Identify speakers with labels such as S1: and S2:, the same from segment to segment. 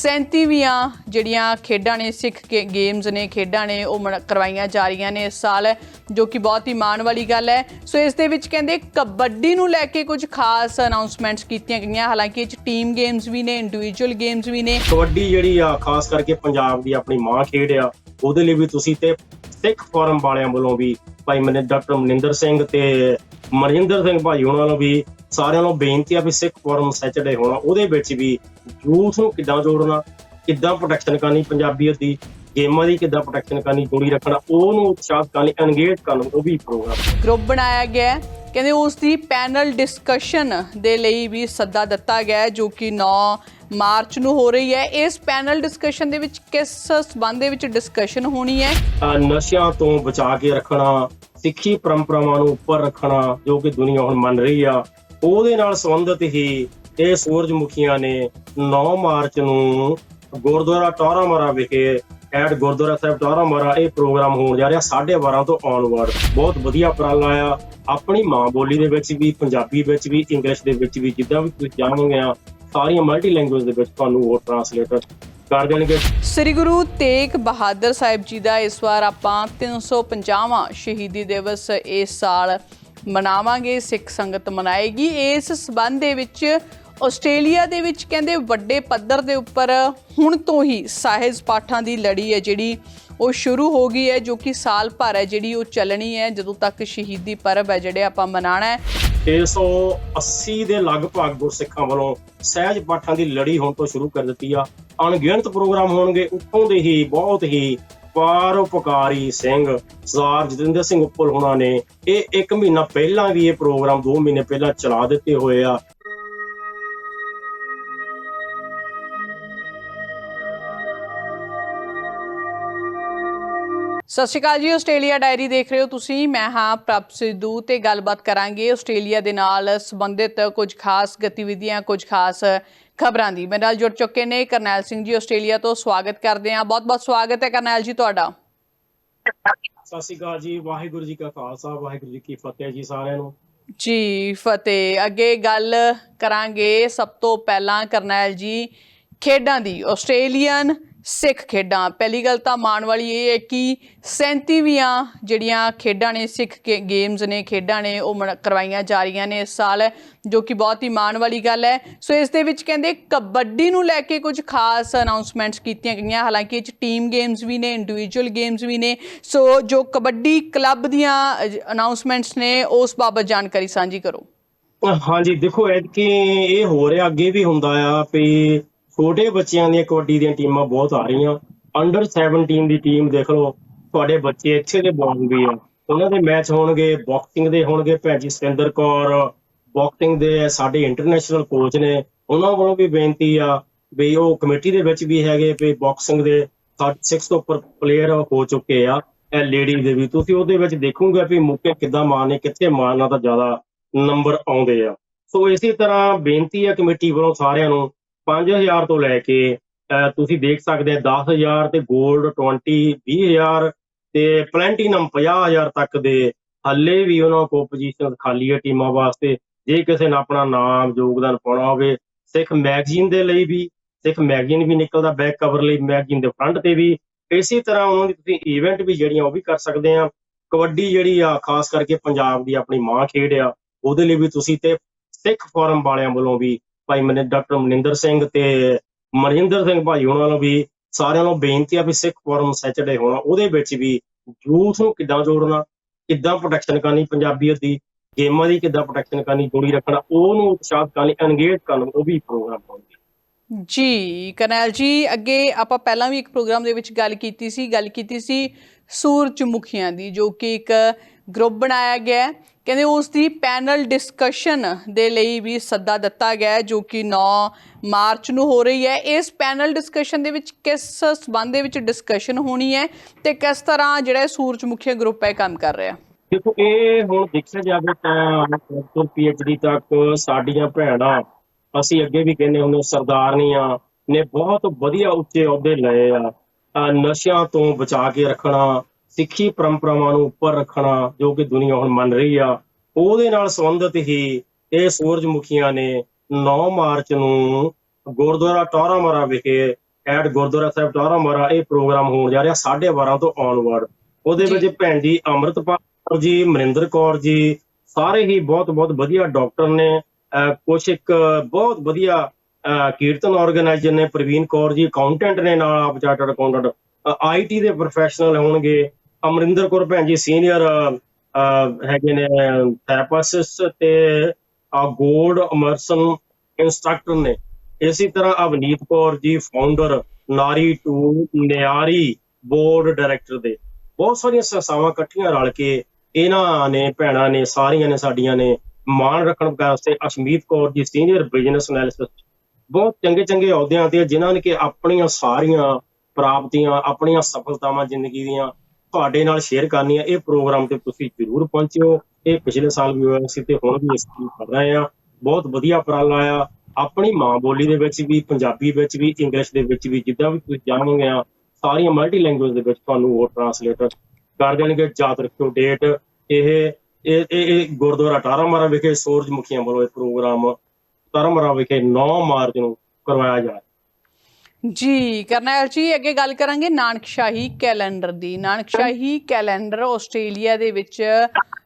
S1: 37ਵੀਆਂ ਜਿਹੜੀਆਂ ਖੇਡਾਂ ਨੇ, ਸਿੱਖ ਗੇਮਸ ਨੇ, ਖੇਡਾਂ ਨੇ, ਉਹ ਕਰਵਾਈਆਂ ਜਾ ਰਹੀਆਂ ਨੇ ਇਸ ਸਾਲ, ਜੋ ਕਿ ਬਹੁਤ ਹੀ ਮਾਣ ਵਾਲੀ ਗੱਲ ਹੈ। ਸੋ ਇਸ ਦੇ ਵਿੱਚ ਕਹਿੰਦੇ ਕਬੱਡੀ ਨੂੰ ਲੈ ਕੇ ਕੁਝ ਖਾਸ ਅਨਾਉਂਸਮੈਂਟਸ ਕੀਤੀਆਂ ਗਈਆਂ। ਹਾਲਾਂਕਿ ਇਹ ਚ ਟੀਮ ਗੇਮਸ ਵੀ ਨੇ ਇੰਡੀਵਿਜੂਅਲ ਗੇਮਸ ਵੀ ਨੇ।
S2: ਕਬੱਡੀ ਜਿਹੜੀ ਆ, ਖਾਸ ਕਰਕੇ ਪੰਜਾਬ ਦੀ ਆਪਣੀ ਮਾਂ ਖੇਡ ਆ, ਉਹਦੇ ਲਈ ਵੀ ਤੁਸੀਂ ਤੇ ਸਿੱਖ ਫੋਰਮ ਵਾਲਿਆਂ ਵੱਲੋਂ ਵੀ ਭਾਈ ਮਨੇ, ਡਾਕਟਰ ਮਨਿੰਦਰ ਸਿੰਘ ਤੇ ਮਨਜਿੰਦਰ ਸਿੰਘ ਭਾਈ ਉਹਨਾਂ ਨੂੰ ਵੀ ਸਾਰਿਆਂ ਨੂੰ ਬੇਨਤੀ ਆ ਵੀ ਸਿੱਖ ਫੋਰਮ ਸੈਚਰਡੇ ਹੋਣਾ, ਉਹਦੇ ਵਿੱਚ ਵੀ ਯੂਥ ਨੂੰ ਕਿੱਦਾਂ ਜੋੜਨਾ, ਕਿੱਦਾਂ ਪ੍ਰੋਟੈਕਸ਼ਨ ਕਰਨੀ ਪੰਜਾਬੀਅਤ ਦੀ ਗੇਮਾਂ ਦੀ ਕਿੱਦਾਂ ਪ੍ਰੋਟੈਕਸ਼ਨ ਕਰਨੀ ਜੋੜੀ ਰੱਖਣਾ ਉਹਨੂੰ ਉਤਸ਼ਾਹਿਤ ਕਰਨੀ ਐਨਗੇਜ ਕਰਨ ਉਹ ਵੀ ਪ੍ਰੋਗਰਾਮ
S1: ਗਰੁੱਪ ਬਣਾਇਆ ਗਿਆ ਹੈ। ਕਹਿੰਦੇ ਉਸ ਦੀ ਪੈਨਲ ਡਿਸਕਸ਼ਨ ਦੇ ਲਈ ਵੀ ਸੱਦਾ ਦਿੱਤਾ ਗਿਆ ਜੋ ਕਿ 9 ਮਾਰਚ ਨੂੰ ਹੋ ਰਹੀ ਹੈ। ਇਸ ਪੈਨਲ ਡਿਸਕਸ਼ਨ ਦੇ ਵਿੱਚ ਕਿਸ ਸਬੰਧ ਦੇ ਵਿੱਚ ਡਿਸਕਸ਼ਨ ਹੋਣੀ ਹੈ?
S2: ਨਸ਼ਿਆਂ ਤੋਂ ਬਚਾ ਕੇ ਰੱਖਣਾ ਸਿੱਖੀ ਪਰੰਪਰਾਵਾਂ ਨੂੰ ਉੱਪਰ ਰੱਖਣਾ ਜੋ ਕਿ ਦੁਨੀਆ ਹੁਣ ਮੰਨ ਰਹੀ ਆ ਉਹਦੇ ਨਾਲ ਸੰਬੰਧਿਤ ਹੀ ਇਹ ਸੂਰਜਮੁਖੀਆਂ ਨੇ 9 ਮਾਰਚ ਨੂੰ ਗੁਰਦੁਆਰਾ ਟੌਰਾ ਮਾਰਾ ਵਿਖੇ ਐਟ ਗੁਰਦੁਆਰਾ ਸਾਹਿਬ ਟੌਰਾ ਮਾਰਾ ਇਹ ਪ੍ਰੋਗਰਾਮ ਹੋਣ ਜਾ ਰਿਹਾ 12:30 ਤੋਂ ਔਨਵਰਡ ਬਹੁਤ ਵਧੀਆ ਉਪਰਾਲਾ ਆ। ਆਪਣੀ ਮਾਂ ਬੋਲੀ ਦੇ ਵਿੱਚ ਵੀ, ਪੰਜਾਬੀ ਵਿੱਚ ਵੀ, ਇੰਗਲਿਸ਼ ਦੇ ਵਿੱਚ ਵੀ, ਜਿੱਦਾਂ ਵੀ ਤੁਸੀਂ ਜਾਣੋਗੇ ਆ, ਸਾਰੀਆਂ ਮਲਟੀ ਲੈਂਗੁਏਜ ਦੇ ਵਿੱਚ ਤੁਹਾਨੂੰ ਉਹ ਟਰਾਂਸਲੇਟਰ ਕਰ ਦੇਣਗੇ।
S1: ਸ੍ਰੀ ਗੁਰੂ ਤੇਗ ਬਹਾਦਰ ਸਾਹਿਬ ਜੀ ਦਾ ਇਸ ਵਾਰ ਆਪਾਂ 350ਵਾਂ ਸ਼ਹੀਦੀ ਦਿਵਸ ਇਸ ਸਾਲ ਮਨਾਵਾਂਗੇ, ਸਿੱਖ ਸੰਗਤ ਮਨਾਏਗੀ। ਇਸ ਸਬੰਧ ਦੇ ਵਿੱਚ ਆਸਟ੍ਰੇਲੀਆ ਦੇ ਵਿੱਚ ਕਹਿੰਦੇ ਵੱਡੇ ਪੱਧਰ ਦੇ ਉੱਪਰ ਹੁਣ ਤੋਂ ਹੀ ਸਾਹਿਜ ਪਾਠਾਂ ਦੀ ਲੜੀ ਹੈ ਜਿਹੜੀ ਉਹ ਸ਼ੁਰੂ ਹੋ ਗਈ ਹੈ, ਜੋ ਕਿ ਸਾਲ ਭਰ ਹੈ ਜਿਹੜੀ ਉਹ ਚੱਲਣੀ ਹੈ, ਜਦੋਂ ਤੱਕ ਸ਼ਹੀਦੀ ਪਰਬ ਹੈ ਜਿਹੜੇ ਆਪਾਂ ਮਨਾਣਾ ਹੈ।
S2: 680 ਦੇ ਲਗਭਗ ਗੁਰਸਿੱਖਾਂ ਵੱਲੋਂ ਸਹਿਜ ਪਾਠਾਂ ਦੀ ਲੜੀ ਹੁਣ ਤੋਂ ਸ਼ੁਰੂ ਕਰ ਦਿੱਤੀ ਆ। ਅਣਗਿਣਤ ਪ੍ਰੋਗਰਾਮ ਹੋਣਗੇ, ਉੱਥੋਂ ਦੇ ਹੀ ਬਹੁਤ ਹੀ ਪਰਉਪਕਾਰੀ ਸਿੰਘ ਸਰਦਾਰ ਜਤਿੰਦਰ ਸਿੰਘ ਉੱਪਲ ਹੋਣਾ ਨੇ। ਇਹ ਇੱਕ ਮਹੀਨਾ ਪਹਿਲਾਂ ਵੀ ਇਹ ਪ੍ਰੋਗਰਾਮ 2 ਮਹੀਨੇ ਪਹਿਲਾਂ ਚਲਾ ਦਿੱਤੇ ਹੋਏ ਆ।
S1: ਸਤਿ ਸ਼੍ਰੀ ਅਕਾਲ ਜੀ ਆਸਟ੍ਰੇਲੀਆ ਡਾਇਰੀ ਦੇਖ ਰਹੇ ਹੋ ਤੁਸੀਂ। ਮੈਂ ਹਾਂ ਪ੍ਰਭ ਸਿੱਧੂ ਤੇ ਗੱਲਬਾਤ ਕਰਾਂਗੇ ਆਸਟ੍ਰੇਲੀਆ ਦੇ ਨਾਲ ਸੰਬੰਧਿਤ ਕੁਝ ਖਾਸ ਗਤੀਵਿਧੀਆਂ ਕੁਝ ਖਾਸ ਖਬਰਾਂ ਦੀ। ਮੇਰੇ ਨਾਲ ਜੁੜ ਚੁੱਕੇ ਨੇ ਕਰਨੈਲ ਸਿੰਘ ਜੀ ਆਸਟ੍ਰੇਲੀਆ ਤੋਂ ਸਵਾਗਤ ਕਰਦੇ ਹਾਂ। ਬਹੁਤ-ਬਹੁਤ ਸਵਾਗਤ ਹੈ ਕਰਨੈਲ ਜੀ ਤੁਹਾਡਾ।
S2: ਸਤਿ ਸ਼੍ਰੀ ਅਕਾਲ ਜੀ ਵਾਹਿਗੁਰੂ ਜੀ ਕਾ ਖਾਲਸਾ ਵਾਹਿਗੁਰੂ ਜੀ ਕੀ ਫਤਿਹ ਜੀ ਸਾਰਿਆਂ ਨੂੰ।
S1: ਜੀ ਫਤਿਹ। ਅੱਗੇ ਗੱਲ ਕਰਾਂਗੇ ਸਭ ਤੋਂ ਪਹਿਲਾਂ ਕਰਨੈਲ ਜੀ ਖੇਡਾਂ ਦੀ, ਆਸਟ੍ਰੇਲੀਅਨ ਸਿੱਖ ਖੇਡਾਂ। ਪਹਿਲੀ ਗੱਲ ਤਾਂ ਮਾਣ ਵਾਲੀ ਇਹ ਹੈ ਕਿ 37ਵੀਆਂ ਜਿਹੜੀਆਂ ਖੇਡਾਂ ਨੇ, ਸਿੱਖ ਕੇ ਗੇਮਸ ਨੇ, ਖੇਡਾਂ ਨੇ, ਉਹ ਮਨ- ਕਰਵਾਈਆਂ ਜਾ ਰਹੀਆਂ ਨੇ ਇਸ ਸਾਲ, ਜੋ ਕਿ ਬਹੁਤ ਹੀ ਮਾਣ ਵਾਲੀ ਗੱਲ ਹੈ। ਸੋ ਇਸ ਦੇ ਵਿੱਚ ਕਹਿੰਦੇ ਕਬੱਡੀ ਨੂੰ ਲੈ ਕੇ ਕੁਝ ਖਾਸ ਅਨਾਉਂਸਮੈਂਟਸ ਕੀਤੀਆਂ ਗਈਆਂ। ਹਾਲਾਂਕਿ ਇਹ ਚ ਟੀਮ ਗੇਮਸ ਵੀ ਨੇ ਇੰਡੀਵਿਜੂਅਲ ਗੇਮਸ ਵੀ ਨੇ। ਸੋ ਜੋ ਕਬੱਡੀ ਕਲੱਬ ਦੀਆਂ ਅਨਾਉਂਸਮੈਂਟਸ ਨੇ, ਉਸ ਬਾਬਤ ਜਾਣਕਾਰੀ ਸਾਂਝੀ ਕਰੋ।
S2: ਹਾਂਜੀ, ਦੇਖੋ ਐਤਕੀ ਇਹ ਹੋ ਰਿਹਾ, ਅੱਗੇ ਵੀ ਹੁੰਦਾ ਆ ਵੀ ਛੋਟੇ ਬੱਚਿਆਂ ਦੀਆਂ ਕਬੱਡੀ ਦੀਆਂ ਟੀਮਾਂ ਬਹੁਤ ਆ ਰਹੀਆਂ। ਅੰਡਰ 17 ਦੀ ਟੀਮ ਦੇਖ ਲਓ, ਤੁਹਾਡੇ ਬੱਚੇ ਇੱਥੇ ਦੇ ਬੋਲ ਵੀ ਆ। ਉਹਨਾਂ ਦੇ ਮੈਚ ਹੋਣਗੇ ਬਾਕਸਿੰਗ ਦੇ ਹੋਣਗੇ ਭੈਣ ਜੀ, ਸਤਿੰਦਰ ਕੌਰ। ਬਾਕਸਿੰਗ ਦੇ ਸਾਡੇ ਇੰਟਰਨੈਸ਼ਨਲ ਕੋਚ ਨੇ। ਉਹਨਾਂ ਵੱਲੋਂ ਵੀ ਬੇਨਤੀ ਆ ਵੀ ਉਹ ਕਮੇਟੀ ਦੇ ਵਿੱਚ ਵੀ ਹੈਗੇ ਵੀ ਬਾਕਸਿੰਗ ਦੇ 36 ਤੋਂ ਉੱਪਰ ਪਲੇਅਰ ਹੋ ਚੁੱਕੇ ਆ, ਇਹ ਲੇਡੀ ਦੇ ਵੀ। ਤੁਸੀਂ ਉਹਦੇ ਵਿੱਚ ਦੇਖੋਗੇ ਵੀ ਮੁੱਕੇ ਕਿੱਦਾਂ ਮਾਰਨੇ ਕਿੱਥੇ ਮਾਰਨਾ ਤਾਂ ਜ਼ਿਆਦਾ ਨੰਬਰ ਆਉਂਦੇ ਆ। ਸੋ ਇਸੇ ਤਰ੍ਹਾਂ ਬੇਨਤੀ ਆ ਕਮੇਟੀ ਵੱਲੋਂ ਸਾਰਿਆਂ ਨੂੰ 5000 ਤੋਂ ਲੈ ਕੇ, ਅਹ ਤੁਸੀਂ ਦੇਖ ਸਕਦੇ ਆ 10000 ਤੇ 골ਡ 20 20000 ਤੇ ਪਲੈਂਟੀਨਮ 50000 ਤੱਕ ਦੇ। ਹੱਲੇ ਵੀ ਉਹਨਾਂ ਕੋਲ ਪੋਜੀਸ਼ਨ ਖਾਲੀ ਹੈ ਟੀਮਾਂ ਵਾਸਤੇ। ਜੇ ਕਿਸੇ ਨੇ ਆਪਣਾ ਨਾਮ, ਯੋਗਦਾਨ ਪਾਉਣਾ ਹੋਵੇ ਸਿੱਖ ਮੈਗਜ਼ੀਨ ਦੇ ਲਈ ਵੀ ਸਿੱਖ ਮੈਗਜ਼ੀਨ ਵੀ ਨਿਕਲਦਾ ਬੈਕ ਕਵਰ ਲਈ ਮੈਗਜ਼ੀਨ ਦੇ ਫਰੰਟ ਤੇ ਵੀ। ਇਸੇ ਤਰ੍ਹਾਂ ਉਹਨਾਂ ਦੀ ਤੁਸੀਂ ਇਵੈਂਟ ਵੀ ਜਿਹੜੀਆਂ ਉਹ ਵੀ ਕਰ ਸਕਦੇ ਆ। ਕਬੱਡੀ ਜਿਹੜੀ ਆ, ਖਾਸ ਕਰਕੇ ਪੰਜਾਬ ਦੀ ਆਪਣੀ ਮਾਂ ਖੇਡ ਆ, ਉਹਦੇ ਲਈ ਵੀ ਤੁਸੀਂ ਤੇ ਸਿੱਖ ਫੋਰਮ ਵਾਲਿਆਂ ਵੱਲੋਂ ਵੀ ਭਾਈ ਮਨੇ ਡਾਕਟਰ ਮਨਿੰਦਰ ਸਿੰਘ ਤੇ ਮਨਜਿੰਦਰ ਸਿੰਘ ਭਾਈ ਉਹਨਾਂ ਨੂੰ ਵੀ ਸਾਰਿਆਂ ਨੂੰ ਬੇਨਤੀ ਆ ਵੀ ਸਿੱਖ ਫੋਰਮ ਸੈਚਰਡੇ ਹੋਣਾ, ਉਹਦੇ ਵਿੱਚ ਵੀ ਯੂਥ ਨੂੰ ਕਿੱਦਾਂ ਜੋੜਨਾ, ਕਿੱਦਾਂ ਪ੍ਰੋਟੈਕਸ਼ਨ ਕਰਨੀ, ਪੰਜਾਬੀਅਤ ਦੀ ਗੇਮਾਂ ਦੀ ਕਿੱਦਾਂ ਪ੍ਰੋਟੈਕਸ਼ਨ ਕਰਨੀ, ਜੋੜੀ ਰੱਖਣਾ, ਉਹਨੂੰ ਉਤਸ਼ਾਹਿਤ ਕਰਨੀ ਐਨਗੇਜ ਕਰਨ, ਉਹ ਵੀ ਪ੍ਰੋਗਰਾਮ ਹੋਣਗੇ
S1: ਜੀ, ਕਰਨੈਲ ਜੀ, ਅੱਗੇ ਆਪਾਂ ਪਹਿਲਾਂ ਵੀ ਇੱਕ ਪ੍ਰੋਗਰਾਮ ਦੇ ਵਿੱਚ ਗੱਲ ਕੀਤੀ ਸੀ, ਗੱਲ ਕੀਤੀ ਸੀ ਸੂਰਜਮੁਖੀਆਂ ਦੀ, ਜੋ ਕਿ ਇੱਕ ਗਰੁੱਪ ਬਣਾਇਆ ਗਿਆ ਕਹਿੰਦੇ ਉਸ ਦੀ ਪੈਨਲ ਡਿਸਕਸ਼ਨ ਦੇ ਲਈ ਵੀ ਸੱਦਾ ਦਿੱਤਾ ਗਿਆ ਜੋ ਕਿ 9 ਮਾਰਚ ਨੂੰ ਹੋ ਰਹੀ ਹੈ। ਇਸ ਪੈਨਲ ਡਿਸਕਸ਼ਨ ਦੇ ਵਿੱਚ ਕਿਸ ਸਬੰਧ ਦੇ ਵਿੱਚ ਡਿਸਕਸ਼ਨ ਹੋਣੀ ਹੈ ਤੇ ਕਿਸ ਤਰ੍ਹਾਂ ਜਿਹੜਾ ਸੂਰਜਮੁਖੀ ਗਰੁੱਪ ਹੈ ਕੰਮ ਕਰ ਰਿਹਾ?
S2: ਦੇਖੋ, ਇਹ ਹੁਣ ਦੇਖਿਆ ਜਾਵੇ ਤਾਂ ਤੋਂ ਪੀਐਚਡੀ ਤੱਕ ਸਾਡੀਆਂ ਭੈਣਾਂ, ਅਸੀਂ ਅੱਗੇ ਵੀ ਕਹਿੰਦੇ ਹੁੰਦੇ ਸਰਦਾਰਨੀਆਂ ਨੇ ਬਹੁਤ ਵਧੀਆ ਉੱਚੇ ਅਹੁਦੇ ਲਏ ਆ। ਨਸ਼ਿਆਂ ਤੋਂ ਬਚਾ ਕੇ ਰੱਖਣਾ ਸਿੱਖੀ ਪਰੰਪਰਾਵਾਂ ਨੂੰ ਉੱਪਰ ਰੱਖਣਾ ਜੋ ਕਿ ਦੁਨੀਆ ਹੁਣ ਮੰਨ ਰਹੀ ਆ ਉਹਦੇ ਨਾਲ ਸੰਬੰਧਿਤ ਹੀ ਇਹ ਸੂਰਜਮੁਖੀਆਂ ਨੇ 9 ਮਾਰਚ ਨੂੰ ਗੁਰਦੁਆਰਾ ਟੌਰਾ ਮਾਰਾ ਵਿਖੇ ਐਟ ਗੁਰਦੁਆਰਾ ਸਾਹਿਬ ਟਾਰਾ ਮਾਰਾ ਇਹ ਪ੍ਰੋਗਰਾਮ ਹੋਣ ਜਾ ਰਿਹਾ 12:30 ਤੋਂ ਔਨਵਰਡ ਉਹਦੇ। ਵਿੱਚ ਭੈਣ ਜੀ ਅੰਮ੍ਰਿਤਪਾਲ ਜੀ ਮਨਿੰਦਰ ਕੌਰ ਜੀ ਸਾਰੇ ਹੀ ਬਹੁਤ ਬਹੁਤ ਵਧੀਆ ਡਾਕਟਰ ਨੇ ਕੁਛ ਇੱਕ ਬਹੁਤ ਵਧੀਆ ਕੀਰਤਨ ਆਰਗੇਨਾਈਜ਼ਰ ਨੇ ਪ੍ਰਵੀਨ ਕੌਰ ਜੀ ਅਕਾਊਂਟੈਂਟ ਨੇ ਨਾਲ ਆਪ ਚਾਰਟਰਡ ਅਕਾਊਂਟੈਂਟ ਆਈਟੀ ਦੇ ਪ੍ਰੋਫੈਸ਼ਨਲ ਹੋਣਗੇ ਅਮਰਿੰਦਰ ਕੌਰ ਭੈਣ ਜੀ ਸੀਨੀਅਰ ਹੈਗੇ ਨੇ ਥੈਰੇਪਿਸਟ ਤੇ ਗੋਲਡ ਅਮਰਸਨ ਇੰਸਟ੍ਰਕਟਰ ਨੇ। ਇਸੇ ਤਰ੍ਹਾਂ ਅਵਨੀਤ ਕੌਰ ਜੀ ਫਾਊਂਡਰ ਨਾਰੀ ਟੂ ਨਿਆਰੀ ਬੋਰਡ ਡਾਇਰੈਕਟਰ ਦੇ। ਬਹੁਤ ਸਾਰੀਆਂ ਸੰਸਥਾਵਾਂ ਇਕੱਠੀਆਂ ਰਲ ਕੇ ਇਹਨਾਂ ਨੇ ਭੈਣਾਂ ਨੇ ਸਾਰੀਆਂ ਨੇ ਸਾਡੀਆਂ ਨੇ ਮਾਣ ਰੱਖਣ ਵਾਸਤੇ Ashmeet Kaur ji senior business analyst ਬਹੁਤ ਚੰਗੇ ਚੰਗੇ ਅਹੁਦਿਆਂ ਤੇ ਆ, ਜਿਨ੍ਹਾਂ ਨੇ ਕਿ ਆਪਣੀਆਂ ਸਾਰੀਆਂ ਪ੍ਰਾਪਤੀਆਂ ਆਪਣੀਆਂ ਸਫਲਤਾਵਾਂ ਜ਼ਿੰਦਗੀ ਦੀਆਂ ਤੁਹਾਡੇ ਨਾਲ ਸ਼ੇਅਰ ਕਰਨੀ ਆ, ਇਹ ਪ੍ਰੋਗਰਾਮ ਤੇ ਤੁਸੀਂ ਜ਼ਰੂਰ ਪਹੁੰਚਿਓ। ਇਹ ਪਿਛਲੇ ਸਾਲ ਵੀ ਹੋਇਆ ਸੀ ਤੇ ਹੁਣ ਵੀ ਇਸ ਨੂੰ ਕਰ ਰਹੇ ਆ। ਬਹੁਤ ਵਧੀਆ ਉਪਰਾਲਾ ਆ। ਆਪਣੀ ਮਾਂ ਬੋਲੀ ਦੇ ਵਿੱਚ ਵੀ, ਪੰਜਾਬੀ ਵਿੱਚ ਵੀ ਇੰਗਲਿਸ਼ ਦੇ ਵਿੱਚ ਵੀ, ਜਿੱਦਾਂ ਵੀ ਤੁਸੀਂ ਜਾਣੋਗੇ ਆ, ਸਾਰੀਆਂ ਮਲਟੀ ਲੈਂਗੁਏਜ ਦੇ ਵਿੱਚ ਤੁਹਾਨੂੰ ਉਹ ਟਰਾਂਸਲੇਟਰ ਕਰ ਦੇਣਗੇ। ਯਾਦ ਰੱਖਿਓ ਡੇਟ ਇਹ ਇਹ ਇਹ ਇਹ ਗੁਰਦੁਆਰਾ ਟਾਰਾਮਾਰਾ ਵਿਖੇ ਸੂਰਜਮੁਖੀਆਂ ਵੱਲੋਂ ਇਹ ਪ੍ਰੋਗਰਾਮ ਟਾਰਾਮਾਰਾ ਵਿਖੇ 9 ਮਾਰਚ ਨੂੰ ਕਰਵਾਇਆ ਜਾ ਰਿਹਾ
S1: ਜੀ, ਕਰਨੈਲ ਜੀ, ਅੱਗੇ ਗੱਲ ਕਰਾਂਗੇ ਨਾਨਕਸ਼ਾਹੀ ਕੈਲੰਡਰ ਦੀ। ਨਾਨਕਸ਼ਾਹੀ ਕੈਲੰਡਰ ਆਸਟ੍ਰੇਲੀਆ ਦੇ ਵਿੱਚ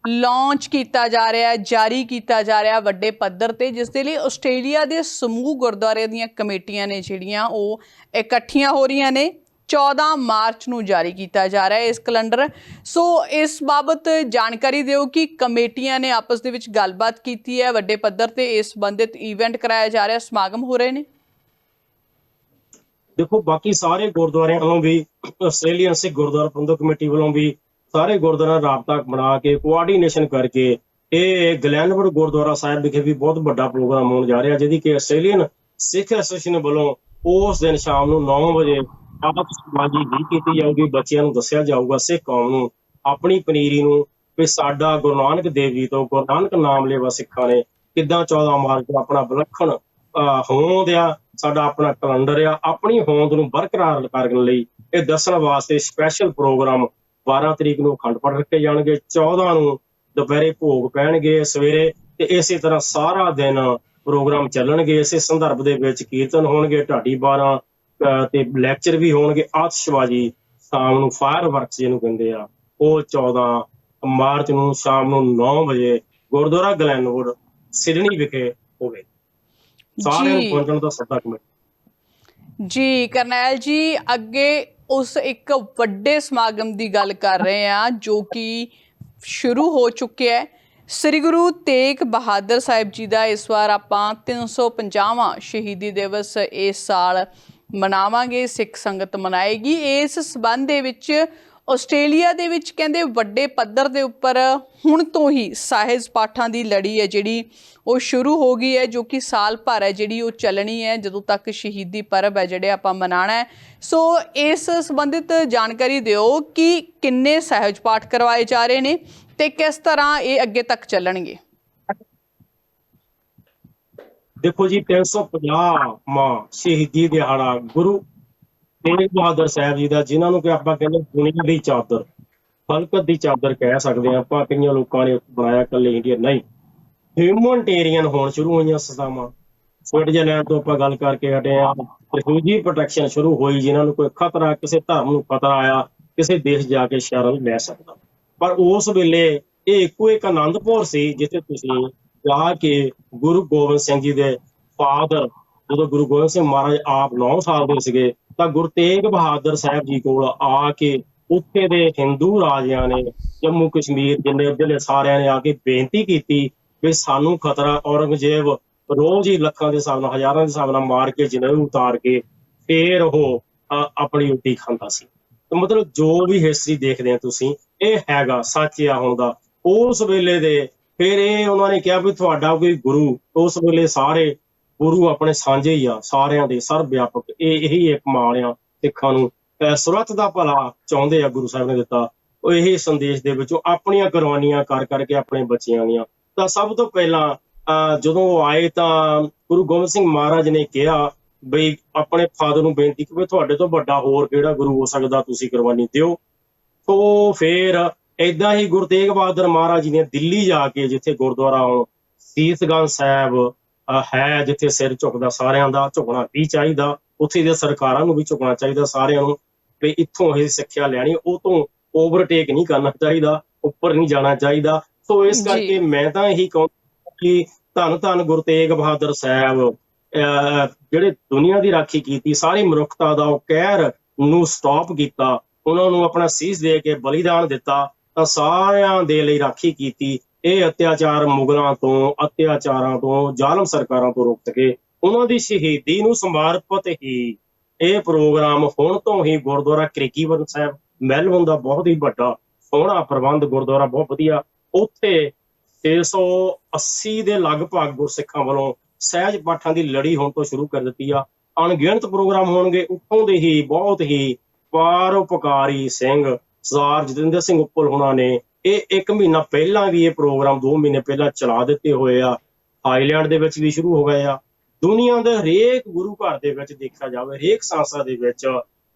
S1: ਲਾਂਚ ਕੀਤਾ ਜਾ ਰਿਹਾ ਹੈ, ਜਾਰੀ ਕੀਤਾ ਜਾ ਰਿਹਾ ਵੱਡੇ ਪੱਧਰ ਤੇ, ਜਿਸ ਦੇ ਲਈ ਆਸਟ੍ਰੇਲੀਆ ਦੇ ਸਮੂਹ ਗੁਰਦੁਆਰਿਆਂ ਦੀਆਂ ਕਮੇਟੀਆਂ ਨੇ ਜਿਹੜੀਆਂ, ਉਹ ਇਕੱਠੀਆਂ ਹੋ ਰਹੀਆਂ ਨੇ। 14 ਮਾਰਚ ਨੂੰ ਜਾਰੀ ਕੀਤਾ ਜਾ ਰਿਹਾ ਹੈ ਇਸ ਕੈਲੰਡਰ। ਸੋ ਇਸ ਬਾਬਤ ਜਾਣਕਾਰੀ ਦਿਓ ਕਿ ਕਮੇਟੀਆਂ ਨੇ ਆਪਸ ਦੇ ਵਿੱਚ ਗੱਲਬਾਤ ਕੀਤੀ ਹੈ, ਵੱਡੇ ਪੱਧਰ ਤੇ ਇਸ ਸੰਬੰਧਿਤ ਇਵੈਂਟ ਕਰਾਇਆ ਜਾ ਰਿਹਾ, ਸਮਾਗਮ ਹੋ ਰਹੇ ਨੇ।
S2: ਦੇਖੋ ਬਾਕੀ ਸਾਰੇ ਗੁਰਦੁਆਰਿਆਂ ਵੱਲੋਂ ਵੀ ਆਸਟ੍ਰੇਲੀਅਨ ਸਿੱਖ ਗੁਰਦੁਆਰਾ ਪ੍ਰਬੰਧਕ ਕਮੇਟੀ ਵੱਲੋਂ ਵੀ ਸਾਰੇ ਗੁਰਦੁਆਰਾ ਰਾਬਤਾ ਬਣਾ ਕੇ ਕੋਆਰਡੀਨੇਸ਼ਨ ਕਰਕੇ ਇਹ ਗਲੈਨਵੁੱਡ ਗੁਰਦੁਆਰਾ ਸਾਹਿਬ ਵਿਖੇ ਵੀ ਬਹੁਤ ਵੱਡਾ ਪ੍ਰੋਗਰਾਮ ਹੋਣ ਜਾ ਰਿਹਾ, ਜਿਹਦੀ ਕਿ ਆਸਟ੍ਰੇਲੀਅਨ ਸਿੱਖ ਐਸੋਸੀਏਸ਼ਨ ਵੱਲੋਂ ਉਸ ਦਿਨ ਸ਼ਾਮ ਨੂੰ 9 ਵਜੇ ਆਤਿਸ਼ਬਾਜ਼ੀ ਵੀ ਕੀਤੀ ਜਾਊਗੀ, ਬੱਚਿਆਂ ਨੂੰ ਦੱਸਿਆ ਜਾਊਗਾ ਸਿੱਖ ਕੌਮ ਨੂੰ ਆਪਣੀ ਪਨੀਰੀ ਨੂੰ ਵੀ ਸਾਡਾ ਗੁਰੂ ਨਾਨਕ ਦੇਵ ਜੀ ਤੋਂ, ਗੁਰੂ ਨਾਨਕ ਨਾਮ ਲੇਵਾ ਸਿੱਖਾਂ ਨੇ ਕਿੱਦਾਂ 14 ਮਾਰਚ ਆਪਣਾ ਵਿਲੱਖਣ, ਅਹ ਹੋਂਦ ਆ ਸਾਡਾ ਆਪਣਾ ਕੈਲੰਡਰ ਆ, ਆਪਣੀ ਹੋਂਦ ਨੂੰ ਬਰਕਰਾਰ ਕਰਨ ਲਈ ਇਹ ਦੱਸਣ ਵਾਸਤੇ ਸਪੈਸ਼ਲ ਪ੍ਰੋਗਰਾਮ 12 ਤਰੀਕ ਨੂੰ ਅਖੰਡ ਪਾਠ ਰੱਖੇ ਜਾਣਗੇ 14 ਨੂੰ ਦੁਪਹਿਰੇ ਭੋਗ ਪੈਣਗੇ ਸਵੇਰੇ ਤੇ ਇਸੇ ਤਰ੍ਹਾਂ ਸਾਰਾ ਦਿਨ ਪ੍ਰੋਗਰਾਮ ਚੱਲਣਗੇ। ਇਸੇ ਸੰਦਰਭ ਦੇ ਵਿੱਚ ਕੀਰਤਨ ਹੋਣਗੇ, ਢਾਡੀ 12 ਅਹ ਤੇ ਲੈਕਚਰ ਵੀ ਹੋਣਗੇ। ਆਤਿਸ਼ਬਾਜ਼ੀ ਸ਼ਾਮ ਨੂੰ ਫਾਇਰ ਵਰਕਸ ਜਿਹਨੂੰ ਕਹਿੰਦੇ ਆ, ਉਹ 14 ਮਾਰਚ ਨੂੰ ਸ਼ਾਮ ਨੂੰ 9 ਵਜੇ ਗੁਰਦੁਆਰਾ ਗਲੈਨਵੁੱਡ, ਸਿਡਨੀ ਵਿਖੇ ਹੋਵੇ। ਸਾਰਿਆਂ ਨੂੰ ਦਾ ਸੱਦਾ ਕਮੇਟੀ
S1: ਜੀ ਕਰਨੈਲ ਜੀ ਅੱਗੇ ਉਸ ਇੱਕ ਵੱਡੇ ਸਮਾਗਮ ਦੀ ਗੱਲ ਕਰ ਰਹੇ ਆ ਜੋ ਕਿ ਸ਼ੁਰੂ ਹੋ ਚੁੱਕਿਆ ਹੈ। ਸ੍ਰੀ ਗੁਰੂ ਤੇਗ ਬਹਾਦਰ ਸਾਹਿਬ ਜੀ ਦਾ ਇਸ ਵਾਰ ਆਪਾਂ 350ਵਾਂ ਸ਼ਹੀਦੀ ਦਿਵਸ ਇਸ ਸਾਲ ਮਨਾਵਾਂਗੇ ਸਿੱਖ ਸੰਗਤ ਮਨਾਏਗੀ। ਇਸ ਸਬੰਧ ਦੇ ਵਿੱਚ ਆਸਟ੍ਰੇਲੀਆ ਦੇ ਵਿੱਚ ਕਹਿੰਦੇ ਵੱਡੇ ਪੱਧਰ ਦੇ ਉੱਪਰ ਹੁਣ ਤੋਂ ਹੀ ਸਾਹਿਜ ਪਾਠਾਂ ਦੀ ਲੜੀ ਹੈ ਜਿਹੜੀ ਉਹ ਸ਼ੁਰੂ ਹੋ ਗਈ ਹੈ, ਜੋ ਕਿ ਸਾਲ ਭਰ ਹੈ ਜਿਹੜੀ ਉਹ ਚੱਲਣੀ ਹੈ, ਜਦੋਂ ਤੱਕ ਸ਼ਹੀਦੀ ਪਰਬ ਹੈ ਜਿਹੜੇ ਆਪਾਂ ਮਨਾਣਾ ਹੈ। ਸੋ ਇਸ ਸੰਬੰਧਿਤ ਜਾਣਕਾਰੀ ਦਿਓ ਕਿ ਕਿੰਨੇ ਸਹਿਜ ਪਾਠ ਕਰਵਾਏ ਜਾ ਰਹੇ ਨੇ ਤੇ ਕਿਸ ਤਰ੍ਹਾਂ ਇਹ ਅੱਗੇ ਤੱਕ ਚੱਲਣਗੇ।
S2: ਦੇਖੋ ਜੀ 350 ਮਾਂ ਸ਼ਹੀਦੀ ਦਿਹਾੜਾ ਗੁਰੂ ਤੇਗ ਬਹਾਦਰ ਸਾਹਿਬ ਜੀ ਦਾ, ਜਿਨ੍ਹਾਂ ਨੂੰ ਕਿ ਆਪਾਂ ਕਹਿੰਦੇ ਦੁਨੀਆ ਦੀ ਚਾਦਰ ਫਲਕਤ ਦੀ ਚਾਦਰ ਕਹਿ ਸਕਦੇ ਹਾਂ ਆਪਾਂ, ਕਈਆਂ ਲੋਕਾਂ ਨੇ ਬਣਾਇਆ ਇਕੱਲੇ ਇੰਡੀਆ ਨਹੀਂ। ਹਿਊਮਨਟੇਰੀਅਨ ਹੋਣ ਸ਼ੁਰੂ ਹੋਈਆਂ ਸਦਾਵਾਂ। ਸਵਿਟਜ਼ਰਲੈਂਡ ਤੋਂ ਆਪਾਂ ਗੱਲ ਕਰਕੇ ਹਟੇ ਆ ਰਿਫਿਊਜੀ ਪ੍ਰੋਟੈਕਸ਼ਨ ਸ਼ੁਰੂ ਹੋਈ, ਜਿਨ੍ਹਾਂ ਨੂੰ ਕੋਈ ਖਤਰਾ, ਕਿਸੇ ਧਰਮ ਨੂੰ ਖਤਰਾ ਆਇਆ, ਕਿਸੇ ਦੇਸ਼ ਜਾ ਕੇ ਸ਼ਰਨ ਲੈ ਸਕਦਾ। ਪਰ ਉਸ ਵੇਲੇ ਇਹ ਇੱਕੋ ਇੱਕ ਆਨੰਦਪੁਰ ਸੀ, ਜਿੱਥੇ ਤੁਸੀਂ ਜਾ ਕੇ ਗੁਰੂ ਗੋਬਿੰਦ ਸਿੰਘ ਜੀ ਦੇ ਫਾਦਰ ਜਦੋਂ ਗੁਰੂ ਗੋਬਿੰਦ ਸਿੰਘ ਮਹਾਰਾਜ ਆਪ 9 ਸਾਲ ਦੇ ਸੀਗੇ ਤਾਂ ਗੁਰੂ ਤੇਗ ਬਹਾਦਰ ਸਾਹਿਬ ਜੀ ਕੋਲ ਆ ਕੇ ਉੱਥੇ ਦੇ ਹਿੰਦੂ ਰਾਜਿਆਂ ਨੇ ਜੰਮੂ ਕਸ਼ਮੀਰ ਜਿੰਨੇ ਜ਼ਿਲ੍ਹੇ ਸਾਰਿਆਂ ਨੇ ਆ ਕੇ ਬੇਨਤੀ ਕੀਤੀ ਵੀ ਸਾਨੂੰ ਖਤਰਾ ਔਰੰਗਜ਼ੇਬ ਰੋਜ਼ ਹੀ ਲੱਖਾਂ ਦੇ ਹਿਸਾਬ ਨਾਲ ਹਜ਼ਾਰਾਂ ਦੇ ਹਿਸਾਬ ਨਾਲ ਮਾਰ ਕੇ ਜਿਨ੍ਹਾਂ ਉਤਾਰ ਕੇ ਫੇਰ ਉਹ ਅ, ਆਪਣੀ ਰੋਟੀ ਖਾਂਦਾ ਸੀ। ਤਾਂ ਮਤਲਬ ਜੋ ਵੀ ਹਿਸਟਰੀ ਦੇਖਦੇ ਆ ਤੁਸੀਂ ਇਹ ਹੈਗਾ ਸੱਚ ਆ ਹੁੰਦਾ। ਉਸ ਵੇਲੇ ਦੇ ਫਿਰ ਇਹ ਉਹਨਾਂ ਨੇ ਕਿਹਾ ਵੀ ਤੁਹਾਡਾ ਕੋਈ ਗੁਰੂ ਉਸ ਵੇਲੇ ਸਾਰੇ ਗੁਰੂ ਆਪਣੇ ਸਾਂਝੇ ਹੀ ਆ, ਸਾਰਿਆਂ ਦੇ ਸਰਬ ਵਿਆਪਕ ਇਹ ਇਹੀ ਇੱਕ ਮਾਲ ਆ ਸਿੱਖਾਂ ਨੂੰ। ਅਹ ਦਾ ਭਲਾ ਚਾਹੁੰਦੇ ਆ ਗੁਰੂ ਸਾਹਿਬ ਨੇ ਦਿੱਤਾ। ਉਹ ਇਹ ਸੰਦੇਸ਼ ਦੇ ਵਿੱਚੋਂ ਆਪਣੀਆਂ ਕੁਰਬਾਨੀਆਂ ਕਰ ਕਰਕੇ ਆਪਣੇ ਬੱਚਿਆਂ ਦੀਆਂ। ਤਾਂ ਸਭ ਤੋਂ ਪਹਿਲਾਂ ਜਦੋਂ ਉਹ ਆਏ ਤਾਂ ਗੁਰੂ ਗੋਬਿੰਦ ਸਿੰਘ ਮਹਾਰਾਜ ਨੇ ਕਿਹਾ ਬਈ ਆਪਣੇ ਫਾਦਰ ਨੂੰ ਬੇਨਤੀ ਕਿ ਤੁਹਾਡੇ ਤੋਂ ਵੱਡਾ ਹੋਰ ਕਿਹੜਾ ਗੁਰੂ ਹੋ ਸਕਦਾ ਤੁਸੀਂ ਕੁਰਬਾਨੀ ਦਿਓ। ਤੋਂ ਫੇਰ ਏਦਾਂ ਹੀ ਗੁਰੂ ਤੇਗ ਬਹਾਦਰ ਮਹਾਰਾਜ ਜੀ ਨੇ ਦਿੱਲੀ ਜਾ ਕੇ ਜਿੱਥੇ ਗੁਰਦੁਆਰਾ ਹੁਣ ਸੀਸਗੰਜ ਸਾਹਿਬ ਹੈ ਜਿੱਥੇ ਸਿਰ ਝੁਕਦਾ ਸਾਰਿਆਂ ਦਾ ਝੁਕਣਾ ਵੀ ਚਾਹੀਦਾ। ਉੱਥੇ ਦੀਆਂ ਸਰਕਾਰਾਂ ਨੂੰ ਵੀ ਝੁਕਣਾ ਚਾਹੀਦਾ ਸਾਰਿਆਂ ਨੂੰ ਵੀ ਇੱਥੋਂ ਇਹ ਸਿੱਖਿਆ ਲੈਣੀ ਉਹ ਤੋਂ ਓਵਰਟੇਕ ਨਹੀਂ ਕਰਨਾ ਚਾਹੀਦਾ ਉੱਪਰ ਨਹੀਂ ਜਾਣਾ ਚਾਹੀਦਾ। ਸੋ ਇਸ। ਕਰਕੇ ਮੈਂ ਤਾਂ ਇਹੀ ਕਹੂੰਗਾ ਕਿ ਧੰਨ ਧੰਨ ਗੁਰੂ ਤੇਗ ਬਹਾਦਰ ਸਾਹਿਬ ਜਿਹੜੇ ਦੁਨੀਆ ਦੀ ਰਾਖੀ ਕੀਤੀ ਸਾਰੀ ਮਨੁੱਖਤਾ ਦਾ ਉਹ ਕਹਿਰ ਨੂੰ ਸਟਾਪ ਕੀਤਾ। ਉਹਨਾਂ ਨੂੰ ਆਪਣਾ ਸੀਸ ਦੇ ਕੇ ਬਲੀਦਾਨ ਦਿੱਤਾ ਤਾਂ ਸਾਰਿਆਂ ਦੇ ਲਈ ਰਾਖੀ ਕੀਤੀ। ਇਹ ਅਤਿਆਚਾਰ ਮੁਗਲਾਂ ਤੋਂ, ਅਤਿਆਚਾਰਾਂ ਤੋਂ, ਜ਼ਾਲਮ ਸਰਕਾਰਾਂ ਤੋਂ ਰੋਕ ਸਕੇ ਉਹਨਾਂ ਦੀ ਸ਼ਹੀਦੀ ਨੂੰ ਸਮਰਪਿਤ ਹੀ ਇਹ ਪ੍ਰੋਗਰਾਮ ਹੁਣ ਤੋਂ ਹੀ ਗੁਰਦੁਆਰਾ ਕ੍ਰਿਕੀਵਨ ਸਾਹਿਬ ਮੈਲਬਨ ਦਾ ਬਹੁਤ ਹੀ ਵੱਡਾ, ਸੋਹਣਾ ਪ੍ਰਬੰਧ ਗੁਰਦੁਆਰਾ ਬਹੁਤ ਵਧੀਆ। ਉੱਥੇ 680 ਦੇ ਲਗਭਗ ਗੁਰਸਿੱਖਾਂ ਵੱਲੋਂ ਸਹਿਜ ਪਾਠਾਂ ਦੀ ਲੜੀ ਹੁਣ ਤੋਂ ਸ਼ੁਰੂ ਕਰ ਦਿੱਤੀ ਆ। ਅਣਗਿਣਤ ਪ੍ਰੋਗਰਾਮ ਹੋਣਗੇ, ਉੱਥੋਂ ਦੇ ਹੀ ਬਹੁਤ ਹੀ ਪਾਰੋਪਕਾਰੀ ਸਿੰਘ ਸਰਦਾਰ ਜਤਿੰਦਰ ਸਿੰਘ ਉੱਪਲ ਹੁਣਾਂ ਨੇ ਇਹ ਇੱਕ ਮਹੀਨਾ ਪਹਿਲਾਂ ਵੀ ਇਹ ਪ੍ਰੋਗਰਾਮ 2 ਮਹੀਨੇ ਪਹਿਲਾਂ ਚਲਾ ਦਿੱਤੇ ਹੋਏ ਆ। ਥਾਈਲੈਂਡ ਦੇ ਵਿੱਚ ਵੀ ਸ਼ੁਰੂ ਹੋ ਗਏ ਆ। ਦੁਨੀਆ ਦੇ ਹਰੇਕ ਗੁਰੂ ਘਰ ਦੇ ਵਿੱਚ ਦੇਖਿਆ ਜਾਵੇ, ਹਰੇਕ ਸੰਸਥਾ ਦੇ ਵਿੱਚ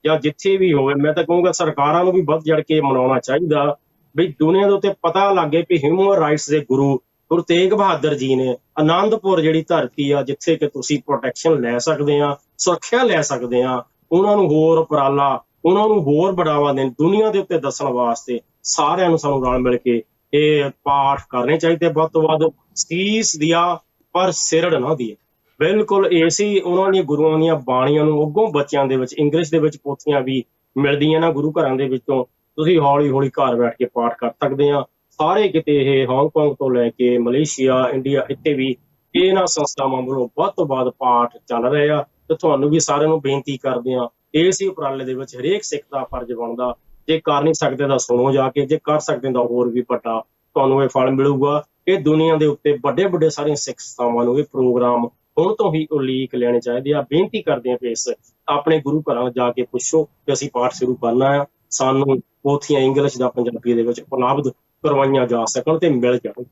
S2: ਜਾਂ ਜਿੱਥੇ ਵੀ ਹੋਵੇ, ਮੈਂ ਤਾਂ ਕਹੂੰਗਾ ਸਰਕਾਰਾਂ ਨੂੰ ਵੀ ਵੱਧ ਚੜ ਕੇ ਮਨਾਉਣਾ ਚਾਹੀਦਾ ਵੀ ਦੁਨੀਆ ਦੇ ਉੱਤੇ ਪਤਾ ਲੱਗੇ ਕਿ ਹਿਊਮਨ ਰਾਈਟਸ ਦੇ ਗੁਰੂ ਗੁਰੂ ਤੇਗ ਬਹਾਦਰ ਜੀ ਨੇ ਆਨੰਦਪੁਰ ਜਿਹੜੀ ਧਰਤੀ ਆ, ਜਿੱਥੇ ਕਿ ਤੁਸੀਂ ਪ੍ਰੋਟੈਕਸ਼ਨ ਲੈ ਸਕਦੇ ਆ, ਸੁਰੱਖਿਆ ਲੈ ਸਕਦੇ ਆ, ਉਹਨਾਂ ਨੂੰ ਹੋਰ ਉਪਰਾਲਾ, ਉਹਨਾਂ ਨੂੰ ਹੋਰ ਬੜਾਵਾ ਦੇਣ, ਦੁਨੀਆ ਦੇ ਉੱਤੇ ਦੱਸਣ ਵਾਸਤੇ ਸਾਰਿਆਂ ਨੂੰ ਸਾਨੂੰ ਰਲ ਮਿਲ ਕੇ ਇਹ ਪਾਠ ਕਰਨੇ ਚਾਹੀਦੇ ਵੱਧ ਤੋਂ ਵੱਧ ਸੀਸ ਦਿਆ ਪਰ ਸਿਰੜ ਨਾ ਦੀਏ। ਬਿਲਕੁਲ ਏਸੀ ਉਹਨਾਂ ਦੀਆਂ ਗੁਰੂਆਂ ਦੀਆਂ ਬਾਣੀਆਂ ਨੂੰ ਅੱਗੋਂ ਬੱਚਿਆਂ ਦੇ ਵਿੱਚ ਇੰਗਲਿਸ਼ ਦੇ ਵਿੱਚ ਪੋਥੀਆਂ ਵੀ ਮਿਲਦੀਆਂ ਨਾ ਗੁਰੂ ਘਰਾਂ ਦੇ ਵਿੱਚੋਂ। ਤੁਸੀਂ ਹੌਲੀ ਹੌਲੀ ਘਰ ਬੈਠ ਕੇ ਪਾਠ ਕਰ ਸਕਦੇ ਆ। ਸਾਰੇ ਕਿਤੇ ਇਹ ਹਾਂਗਕਾਂਗ ਤੋਂ ਲੈ ਕੇ ਮਲੇਸ਼ੀਆ ਇੰਡੀਆ ਇੱਥੇ ਵੀ ਇਹਨਾਂ ਸੰਸਥਾਵਾਂ ਵੱਲੋਂ ਵੱਧ ਤੋਂ ਵੱਧ ਪਾਠ ਚੱਲ ਰਹੇ ਆ। ਤੇ ਤੁਹਾਨੂੰ ਵੀ ਸਾਰਿਆਂ ਨੂੰ ਬੇਨਤੀ ਕਰਦੇ ਆ ਇਸ ਉਪਰਾਲੇ ਦੇ ਵਿੱਚ ਹਰੇਕ ਸਿੱਖ ਦਾ ਫਰਜ਼ ਬਣਦਾ। ਜੇ ਕਰ ਨਹੀਂ ਸਕਦੇ ਤਾਂ ਸੁਣੋ ਜਾ ਕੇ, ਜੇ ਕਰ ਸਕਦੇ ਤਾਂ ਹੋਰ ਵੀ ਵੱਡਾ ਤੁਹਾਨੂੰ ਇਹ ਫਲ ਮਿਲੂਗਾ। ਇਹ ਦੁਨੀਆ ਦੇ ਉੱਤੇ ਵੱਡੇ ਵੱਡੇ ਸਾਰੀਆਂ ਸਿੱਖ ਸੰਸਥਾਵਾਂ ਨੂੰ ਇਹ ਪ੍ਰੋਗਰਾਮ ਹੁਣ ਤੋਂ ਹੀ ਉਲੀਕ ਲੈਣੇ ਚਾਹੀਦੇ ਆ। ਬੇਨਤੀ ਕਰਦੇ ਆ ਕਿ ਆਪਣੇ ਗੁਰੂ ਘਰਾਂ ਜਾ ਕੇ ਪੁੱਛੋ ਕਿ ਅਸੀਂ ਪਾਠ ਸ਼ੁਰੂ ਕਰਨਾ ਆ। ਸਾਨੂੰ ਪੋਥੀਆਂ ਇੰਗਲਿਸ਼ ਦਾ ਪੰਜਾਬੀ ਦੇ ਵਿੱਚ ਉਪਲਬਧ ਕਰਵਾਈਆਂ ਜਾ ਸਕਣ ਤੇ ਮਿਲ ਜਾਣ।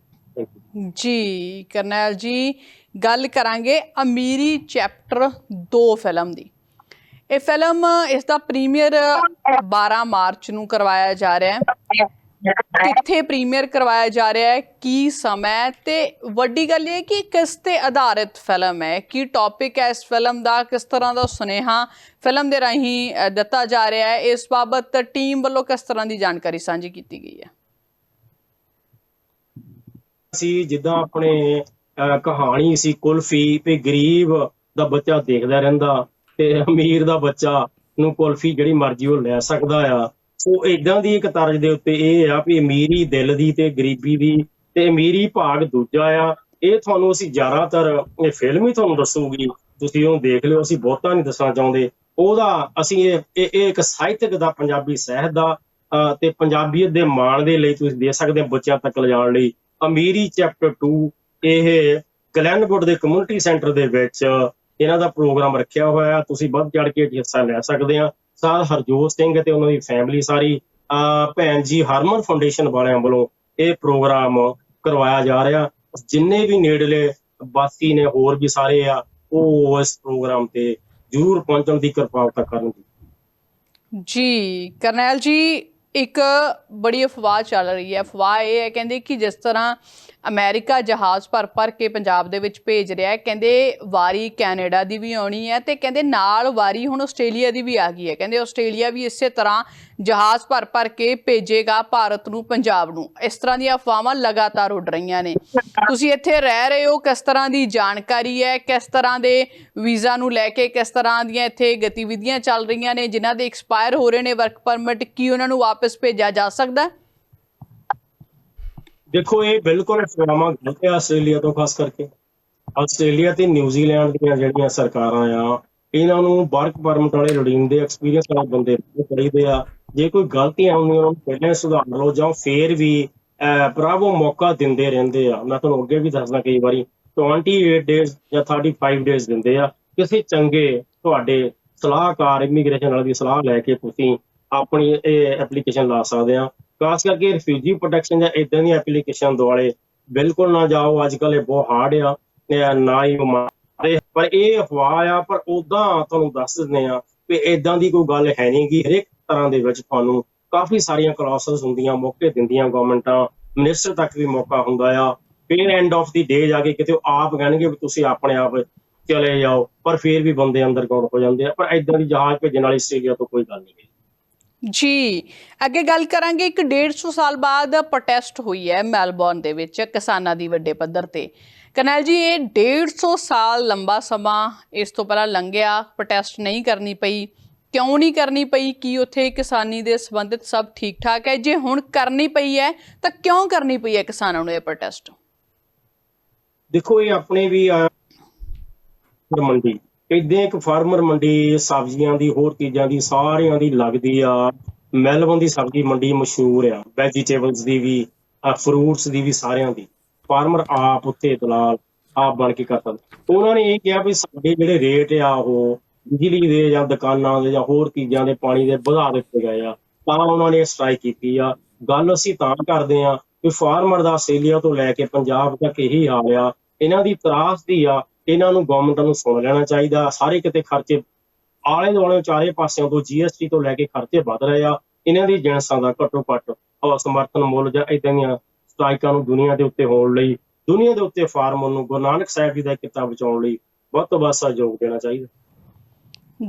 S1: ਜੀ, ਕਰਨੈਲ ਜੀ, ਗੱਲ ਕਰਾਂਗੇ ਅਮੀਰੀ ਚੈਪਟਰ 2 ਫਿਲਮ ਦੀ। ਇਹ ਫਿਲਮ ਇਸ ਦਾ ਪ੍ਰੀਮੀਅਰ 12 ਮਾਰਚ ਨੂੰ ਕਰਵਾਇਆ ਜਾ ਰਿਹਾ ਹੈ। ਕਿੱਥੇ ਪ੍ਰੀਮੀਅਰ ਕਰਵਾਇਆ ਜਾ ਰਿਹਾ ਹੈ, ਕੀ ਸਮਾਂ ਤੇ ਵੱਡੀ ਗੱਲ ਇਹ ਕਿ ਕਿਸ ਤੇ ਆਧਾਰਿਤ ਫਿਲਮ ਹੈ, ਕੀ ਟੌਪਿਕ ਹੈ ਇਸ ਫਿਲਮ ਦਾ, ਕਿਸ ਤਰ੍ਹਾਂ ਦਾ ਸੁਨੇਹਾ ਫਿਲਮ ਦੇ ਰਾਹੀਂ ਦਿੱਤਾ ਜਾ ਰਿਹਾ ਹੈ, ਇਸ ਬਾਬਤ ਟੀਮ ਵੱਲੋਂ ਕਿਸ ਤਰ੍ਹਾਂ ਦੀ ਜਾਣਕਾਰੀ ਸਾਂਝੀ ਕੀਤੀ ਗਈ ਹੈ?
S2: ਸੀ ਜਿੱਦਾਂ ਆਪਣੇ ਕਹਾਣੀ ਸੀ ਕੁਲਫੀ ਤੇ ਗਰੀਬ ਦਾ ਬੱਚਾ ਦੇਖਦਾ ਰਹਿੰਦਾ ਤੇ ਅਮੀਰ ਦਾ ਬੱਚਾ ਨੂੰ ਕੁਲਫੀ ਜਿਹੜੀ ਮਰਜ਼ੀ ਉਹ ਲੈ ਸਕਦਾ ਆ। ਸੋ ਇਦਾਂ ਦੀ ਇੱਕ ਤਰਜ ਦੇ ਉੱਤੇ ਇਹ ਆ ਵੀ ਅਮੀਰੀ ਦਿਲ ਦੀ ਤੇ ਗਰੀਬੀ ਦੀ ਤੇ ਅਮੀਰੀ ਭਾਗ ਦੂਜਾ ਆ। ਇਹ ਤੁਹਾਨੂੰ ਅਸੀਂ ਜ਼ਿਆਦਾਤਰ ਇਹ ਫਿਲਮ ਹੀ ਤੁਹਾਨੂੰ ਦੱਸੂਗੀ। ਤੁਸੀਂ ਉਹਨੂੰ ਦੇਖ ਲਿਓ, ਅਸੀਂ ਬਹੁਤਾ ਨਹੀਂ ਦੱਸਣਾ ਚਾਹੁੰਦੇ। ਉਹਦਾ ਅਸੀਂ ਇਹ ਇਹ ਇੱਕ ਸਾਹਿਤਕ ਦਾ ਪੰਜਾਬੀ ਸਾਹਿਤ ਦਾ ਤੇ ਪੰਜਾਬੀਅਤ ਦੇ ਮਾਣ ਦੇ ਲਈ ਤੁਸੀਂ ਦੇ ਸਕਦੇ ਹੋ ਬੱਚਿਆਂ ਤੱਕ ਲਿਜਾਣ ਲਈ। ਅਮੀਰੀ ਚੈਪਟਰ 2 ਇਹ ਗਲੈਨਵੁੱਡ ਦੇ ਕਮਿਊਨਿਟੀ ਸੈਂਟਰ ਦੇ ਵਿੱਚ ਇਹਨਾਂ ਦਾ ਪ੍ਰੋਗਰਾਮ ਰੱਖਿਆ ਹੋਇਆ ਹੈ। ਤੁਸੀਂ ਵੱਧ ਚੜ ਕੇ ਹਿੱਸਾ ਲੈ ਸਕਦੇ ਆ ਸਰ ਹਰਜੋਤ ਸਿੰਘ ਤੇ ਉਹਨਾਂ ਦੀ ਫੈਮਿਲੀ ਸਾਰੀ ਭੈਣ ਜੀ ਹਰਮਨ ਫਾਊਂਡੇਸ਼ਨ ਵਾਲਿਆਂ ਵੱਲੋਂ ਇਹ ਪ੍ਰੋਗਰਾਮ ਕਰਵਾਇਆ ਜਾ ਰਿਹਾ। ਜਿੰਨੇ ਵੀ ਨੇੜਲੇ ਵਾਸੀ ਨੇ ਹੋਰ ਵੀ ਸਾਰੇ ਆ, ਉਹ ਇਸ ਪ੍ਰੋਗਰਾਮ ਤੇ ਜ਼ਰੂਰ ਪਹੁੰਚਣ ਦੀ ਕਿਰਪਾਲਤਾ ਕਰਨਗੇ।
S1: ਜੀ, ਕਰਨੈਲ ਜੀ, ਇੱਕ ਬੜੀ ਅਫਵਾਹ ਚੱਲ ਰਹੀ ਹੈ। ਅਫਵਾਹ ਇਹ ਹੈ, ਕਹਿੰਦੇ ਕਿ ਜਿਸ ਤਰ੍ਹਾਂ ਅਮਰੀਕਾ ਜਹਾਜ਼ ਭਰ ਭਰ ਕੇ ਪੰਜਾਬ ਦੇ ਵਿੱਚ ਭੇਜ ਰਿਹਾ ਹੈ। ਕਹਿੰਦੇ ਵਾਰੀ ਕੈਨੇਡਾ ਦੀ ਵੀ ਆਉਣੀ ਹੈ ਤੇ ਕਹਿੰਦੇ ਨਾਲ ਵਾਰੀ ਹੁਣ ਆਸਟ੍ਰੇਲੀਆ ਦੀ ਵੀ ਆ ਗਈ ਹੈ। ਕਹਿੰਦੇ ਆਸਟ੍ਰੇਲੀਆ ਵੀ ਇਸੇ ਤਰ੍ਹਾਂ ਜਹਾਜ਼ ਭਰ ਭਰ ਕੇ ਭੇਜੇਗਾ ਭਾਰਤ ਨੂੰ, ਪੰਜਾਬ ਨੂੰ। ਇਸ ਤਰ੍ਹਾਂ ਦੀਆਂ ਅਫਵਾਹਾਂ ਲਗਾਤਾਰ ਉੱਡ ਰਹੀਆਂ ਨੇ। ਤੁਸੀਂ ਇੱਥੇ ਰਹਿ ਰਹੇ ਹੋ, ਕਿਸ ਤਰ੍ਹਾਂ ਦੀ ਜਾਣਕਾਰੀ ਹੈ? ਕਿਸ ਤਰ੍ਹਾਂ ਦੇ ਵੀਜ਼ਾ ਨੂੰ ਲੈ ਕੇ ਕਿਸ ਤਰ੍ਹਾਂ ਦੀਆਂ ਇੱਥੇ ਗਤੀਵਿਧੀਆਂ ਚੱਲ ਰਹੀਆਂ ਨੇ, ਜਿਨ੍ਹਾਂ ਦੇ ਐਕਸਪਾਇਰ ਹੋ ਰਹੇ ਨੇ ਵਰਕ ਪਰਮਿਟ ਕੀ ਉਹਨਾਂ ਨੂੰ ਵਾਪਸ ਭੇਜਿਆ ਜਾ ਸਕਦਾ ਹੈ?
S2: ਦੇਖੋ ਇਹ ਬਿਲਕੁਲ ਅਫਵਾਹਾਂ ਗਲਤ ਹੈ ਆਸਟ੍ਰੇਲੀਆ ਤੋਂ ਖਾਸ ਕਰਕੇ। ਆਸਟ੍ਰੇਲੀਆ ਤੇ ਨਿਊਜ਼ੀਲੈਂਡ ਦੀਆਂ ਜਿਹੜੀਆਂ ਸਰਕਾਰਾਂ ਆ ਇਹਨਾਂ ਨੂੰ ਵਰਕ ਪਰਮਿਟ ਵਾਲੇ ਰੂਟੀਨ ਦੇ ਐਕਸਪੀਰੀਅੰਸ ਵਾਲੇ ਬੰਦੇ ਚਾਹੀਦੇ ਆ। ਜੇ ਕੋਈ ਗਲਤੀਆਂ ਹੁੰਦੀਆਂ ਉਹਨਾਂ ਨੂੰ ਪਹਿਲਾਂ ਸੁਧਾਰ ਲਓ ਜਾਂ ਫੇਰ ਵੀ ਅਹ, ਭਰਾਵੋ ਮੌਕਾ ਦਿੰਦੇ ਰਹਿੰਦੇ ਆ। ਮੈਂ ਤੁਹਾਨੂੰ ਅੱਗੇ ਵੀ ਦੱਸਦਾ ਕਈ ਵਾਰੀ 28 ਡੇਜ਼ ਜਾਂ 35 ਡੇਜ਼ ਦਿੰਦੇ ਆ। ਕਿਸੇ ਚੰਗੇ ਤੁਹਾਡੇ ਸਲਾਹਕਾਰ ਇਮੀਗ੍ਰੇਸ਼ਨ ਵਾਲੇ ਦੀ ਸਲਾਹ ਲੈ ਕੇ ਤੁਸੀਂ ਆਪਣੀ ਇਹ ਐਪਲੀਕੇਸ਼ਨ ਲਾ ਸਕਦੇ ਆ। ਖਾਸ ਕਰਕੇ ਰਿਫਿਊਜੀ ਪ੍ਰੋਟੈਕਸ਼ਨ ਜਾਂ ਇਦਾਂ ਦੀਆਂ ਐਪਲੀਕੇਸ਼ਨ ਦੁਆਲੇ ਬਿਲਕੁਲ ਨਾ ਜਾਓ ਅੱਜ ਕੱਲ ਇਹ ਬਹੁਤ ਹਾਰਡ ਆ ਨਾ ਹੀ ਉਹ ਮਾਰੇ ਪਰ ਇਹ ਅਫਵਾਹ ਆ, ਪਰ ਉਦਾਂ ਤੁਹਾਨੂੰ ਦੱਸ ਦਿੰਦੇ ਆ ਕਿ ਇਦਾਂ ਦੀ ਕੋਈ ਗੱਲ ਹੈ ਨਹੀਂ ਗੀ, ਹਰੇਕ ਤਰ੍ਹਾਂ ਦੇ ਵਿੱਚ ਤੁਹਾਨੂੰ ਕਾਫੀ ਸਾਰੀਆਂ ਕਲਾਸਸ ਹੁੰਦੀਆਂ, ਮੌਕੇ ਦਿੰਦੀਆਂ ਗਵਰਨਮੈਂਟਾਂ ਮਿਨਿਸਟਰ ਤੱਕ ਵੀ ਮੌਕਾ ਹੁੰਦਾ ਆ। ਫਿਰ ਐਂਡ ਆਫ ਦੀ ਡੇ ਜਾ ਕੇ ਕਿਤੇ ਆਪ ਕਹਿਣਗੇ ਵੀ ਤੁਸੀਂ ਆਪਣੇ ਆਪ ਚਲੇ ਜਾਓ, ਪਰ ਫਿਰ ਵੀ ਬੰਦੇ ਅੰਦਰ ਕੌਣ ਹੋ ਜਾਂਦੇ ਆ। ਪਰ ਐਦਾਂ ਦੀ ਜਹਾਜ਼ ਭੇਜਣ ਵਾਲੀ ਆਸਟ੍ਰੇਲੀਆ ਤੋਂ ਕੋਈ ਗੱਲ ਨਹੀਂ ਗੀ।
S1: ਜੀ, ਅੱਗੇ ਗੱਲ ਕਰਾਂਗੇ, ਇੱਕ 150 ਸਾਲ ਬਾਅਦ ਪ੍ਰੋਟੈਸਟ ਹੋਈ ਹੈ ਮੈਲਬੌਰਨ ਦੇ ਵਿੱਚ ਕਿਸਾਨਾਂ ਦੀ ਵੱਡੇ ਪੱਧਰ ਤੇ। ਕਰਨੈਲ ਜੀ, ਇਹ 150 ਸਾਲ ਲੰਬਾ ਸਮਾਂ ਇਸ ਤੋਂ ਪਹਿਲਾਂ ਲੰਘਿਆ ਪ੍ਰੋਟੈਸਟ ਨਹੀਂ ਕਰਨੀ ਪਈ। ਕਿਉਂ ਨਹੀਂ ਕਰਨੀ ਪਈ? ਕੀ ਉੱਥੇ ਕਿਸਾਨੀ ਦੇ ਸੰਬੰਧਿਤ ਸਭ ਠੀਕ ਠਾਕ ਹੈ? ਜੇ ਹੁਣ ਕਰਨੀ ਪਈ ਹੈ, ਤਾਂ ਕਿਉਂ ਕਰਨੀ ਪਈ ਹੈ ਕਿਸਾਨਾਂ ਨੂੰ ਇਹ ਪ੍ਰੋਟੈਸਟ
S2: ਦੇਖੋ, ਇਹ ਆਪਣੇ ਵੀ ਮੰਡੀ ਇਦਾਂ ਇੱਕ ਫਾਰਮਰ ਮੰਡੀ, ਸਬਜ਼ੀਆਂ ਦੀ, ਹੋਰ ਚੀਜ਼ਾਂ ਦੀ ਸਾਰਿਆਂ ਦੀ ਲੱਗਦੀ ਆ। ਮੈਲਬਨ ਦੀ ਸਬਜ਼ੀ ਮੰਡੀ ਮਸ਼ਹੂਰ ਆ। ਵੈਜੀਟੇਬਲਸ ਦੀ ਵੀ ਫਰੂਟਸ ਦੀ ਵੀ ਸਾਰਿਆਂ ਦੀ। ਫਾਰਮਰ ਆਪ ਉੱਥੇ ਦਲਾਲ, ਆਪ ਬਣ ਕੇ ਕਰਦਾ। ਉਹਨਾਂ ਨੇ ਇਹ ਕਿਹਾ ਵੀ ਸਾਡੇ ਜਿਹੜੇ ਰੇਟ ਆ ਉਹ ਬਿਜਲੀ ਦੇ ਜਾਂ ਦੁਕਾਨਾਂ ਦੇ ਜਾਂ ਹੋਰ ਚੀਜ਼ਾਂ ਦੇ ਪਾਣੀ ਦੇ ਵਧਾ ਦਿੱਤੇ ਗਏ ਆ, ਤਾਂ ਉਹਨਾਂ ਨੇ ਸਟ੍ਰਾਈਕ ਕੀਤੀ ਆ। ਗੱਲ ਅਸੀਂ ਤਾਂ ਕਰਦੇ ਆ ਕਿ ਫਾਰਮਰ ਦਾ ਆਸਟ੍ਰੇਲੀਆ ਤੋਂ ਲੈ ਕੇ ਪੰਜਾਬ ਤੱਕ ਇਹੀ ਹਾਲ ਆ। ਇਹਨਾਂ ਦੀ ਤਰਾਸ ਦੀ ਆ ਇਹਨਾਂ ਨੂੰ ਗਵਰਨਮੈਂਟ ਨੂੰ ਸੁਣ ਲੈਣਾ ਚਾਹੀਦਾ। ਸਾਰੇ ਕਿਤੇ ਖਰਚੇ ਆਲੇ ਦੁਆਲੇ ਚਾਰੇ ਪਾਸਿਆਂ ਤੋਂ ਜੀਐਸਟੀ ਤੋਂ ਲੈ ਕੇ ਖਰਚੇ ਵਧ ਰਹੇ ਆ। ਇਹਨਾਂ ਦੀ ਜਿਣਸਾਂ ਦਾ ਘੱਟੋ ਘੱਟ ਸਮਰਥਨ ਮੁੱਲ ਜਾਂ ਇਦਾਂ ਦੀਆਂ ਸਟ੍ਰਾਈਕਾਂ ਨੂੰ ਦੁਨੀਆ ਦੇ ਉੱਤੇ ਹੋਣ ਲਈ, ਦੁਨੀਆ ਦੇ ਉੱਤੇ ਫਾਰਮਰ ਨੂੰ ਗੁਰੂ ਨਾਨਕ ਸਾਹਿਬ ਜੀ ਦਾ ਕਿੱਤਾ ਬਚਾਉਣ ਲਈ ਵੱਧ ਤੋਂ ਵੱਧ ਸਹਿਯੋਗ ਦੇਣਾ ਚਾਹੀਦਾ।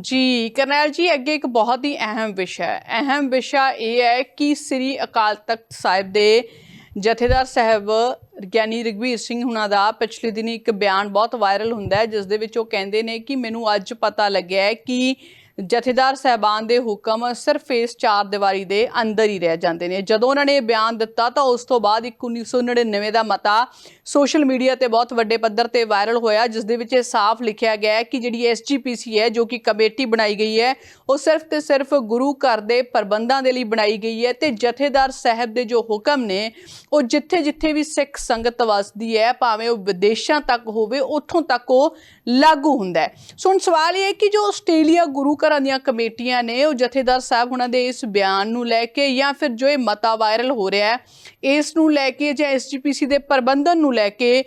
S1: ਜੀ, ਕਰਨੈਲ ਜੀ, ਅੱਗੇ ਇੱਕ ਬਹੁਤ ਹੀ ਅਹਿਮ ਵਿਸ਼ਾ ਹੈ। ਅਹਿਮ ਵਿਸ਼ਾ ਇਹ ਹੈ ਕਿ ਸ੍ਰੀ ਅਕਾਲ ਤਖਤ ਸਾਹਿਬ ਦੇ ਜਥੇਦਾਰ ਸਾਹਿਬ ਗਿਆਨੀ ਰਗਵੀਰ ਸਿੰਘ ਹੁਣਾਂ ਦਾ ਪਿਛਲੇ ਦਿਨੀ ਇੱਕ ਬਿਆਨ ਬਹੁਤ ਵਾਇਰਲ ਹੁੰਦਾ ਹੈ, ਜਿਸ ਦੇ ਵਿੱਚ ਉਹ ਕਹਿੰਦੇ ਨੇ ਕਿ ਮੈਨੂੰ ਅੱਜ ਪਤਾ ਲੱਗਿਆ ਹੈ ਕਿ ਜਥੇਦਾਰ ਸਹਿਬਾਨ ਦੇ ਹੁਕਮ ਸਿਰਫ ਇਸ ਚਾਰ ਦੀਵਾਰੀ ਦੇ ਅੰਦਰ ਹੀ ਰਹਿ ਜਾਂਦੇ ਨੇ। ਜਦੋਂ ਉਹਨਾਂ ਨੇ ਇਹ ਬਿਆਨ ਦਿੱਤਾ ਤਾਂ ਉਸ ਤੋਂ ਬਾਅਦ ਇੱਕ 1999 ਦਾ ਮਤਾ ਸੋਸ਼ਲ ਮੀਡੀਆ ਤੇ ਬਹੁਤ ਵੱਡੇ ਪੱਧਰ ਤੇ ਵਾਇਰਲ ਹੋਇਆ, ਜਿਸ ਦੇ ਵਿੱਚ ਇਹ ਸਾਫ਼ ਲਿਖਿਆ ਗਿਆ ਹੈ ਕਿ ਜਿਹੜੀ ਐਸਜੀਪੀਸੀ ਹੈ, ਜੋ ਕਿ ਕਮੇਟੀ ਬਣਾਈ ਗਈ ਹੈ, ਉਹ ਸਿਰਫ ਤੇ ਸਿਰਫ ਗੁਰੂ ਘਰ ਦੇ ਪ੍ਰਬੰਧਾਂ ਦੇ ਲਈ ਬਣਾਈ ਗਈ ਹੈ ਤੇ ਜਥੇਦਾਰ ਸਾਹਿਬ ਦੇ ਜੋ ਹੁਕਮ ਨੇ, ਉਹ ਜਿੱਥੇ ਜਿੱਥੇ ਵੀ ਸਿੱਖ ਸੰਗਤ ਵਸਦੀ ਹੈ, ਭਾਵੇਂ ਉਹ ਵਿਦੇਸ਼ਾਂ ਤੱਕ ਹੋਵੇ, ਉੱਥੋਂ ਤੱਕ ਉਹ ਲਾਗੂ ਹੁੰਦਾ ਹੈ। ਸੋ ਹੁਣ ਸਵਾਲ ਇਹ ਹੈ ਕਿ ਜੋ ਆਸਟ੍ਰੇਲੀਆ ਗੁਰੂ ਘਰਾਂ ਦੀਆਂ ਕਮੇਟੀਆਂ ਨੇ, ਉਹ ਜਥੇਦਾਰ ਸਾਹਿਬ ਉਹਨਾਂ ਦੇ ਇਸ ਬਿਆਨ ਨੂੰ ਲੈ ਕੇ ਜਾਂ ਫਿਰ ਜੋ ਇਹ ਮਤਾ ਵਾਇਰਲ ਹੋ ਰਿਹਾ ਹੈ ਇਸ ਨੂੰ ਲੈ ਕੇ ਜਾਂ ਐਸਜੀਪੀਸੀ ਦੇ ਪ੍ਰਬੰਧਨ ਨੂੰ ਲੈ ਕੇ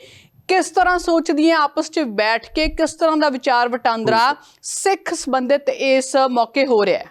S1: ਕਿਸ ਤਰ੍ਹਾਂ ਸੋਚਦੀਆਂ ਆਪਸ 'ਚ ਬੈਠ ਕੇ ਕਿਸ ਤਰ੍ਹਾਂ ਦਾ ਵਿਚਾਰ ਵਟਾਂਦਰਾ ਸਿੱਖ ਸੰਬੰਧਿਤ ਇਸ ਮੌਕੇ ਹੋ ਰਿਹਾ ਹੈ?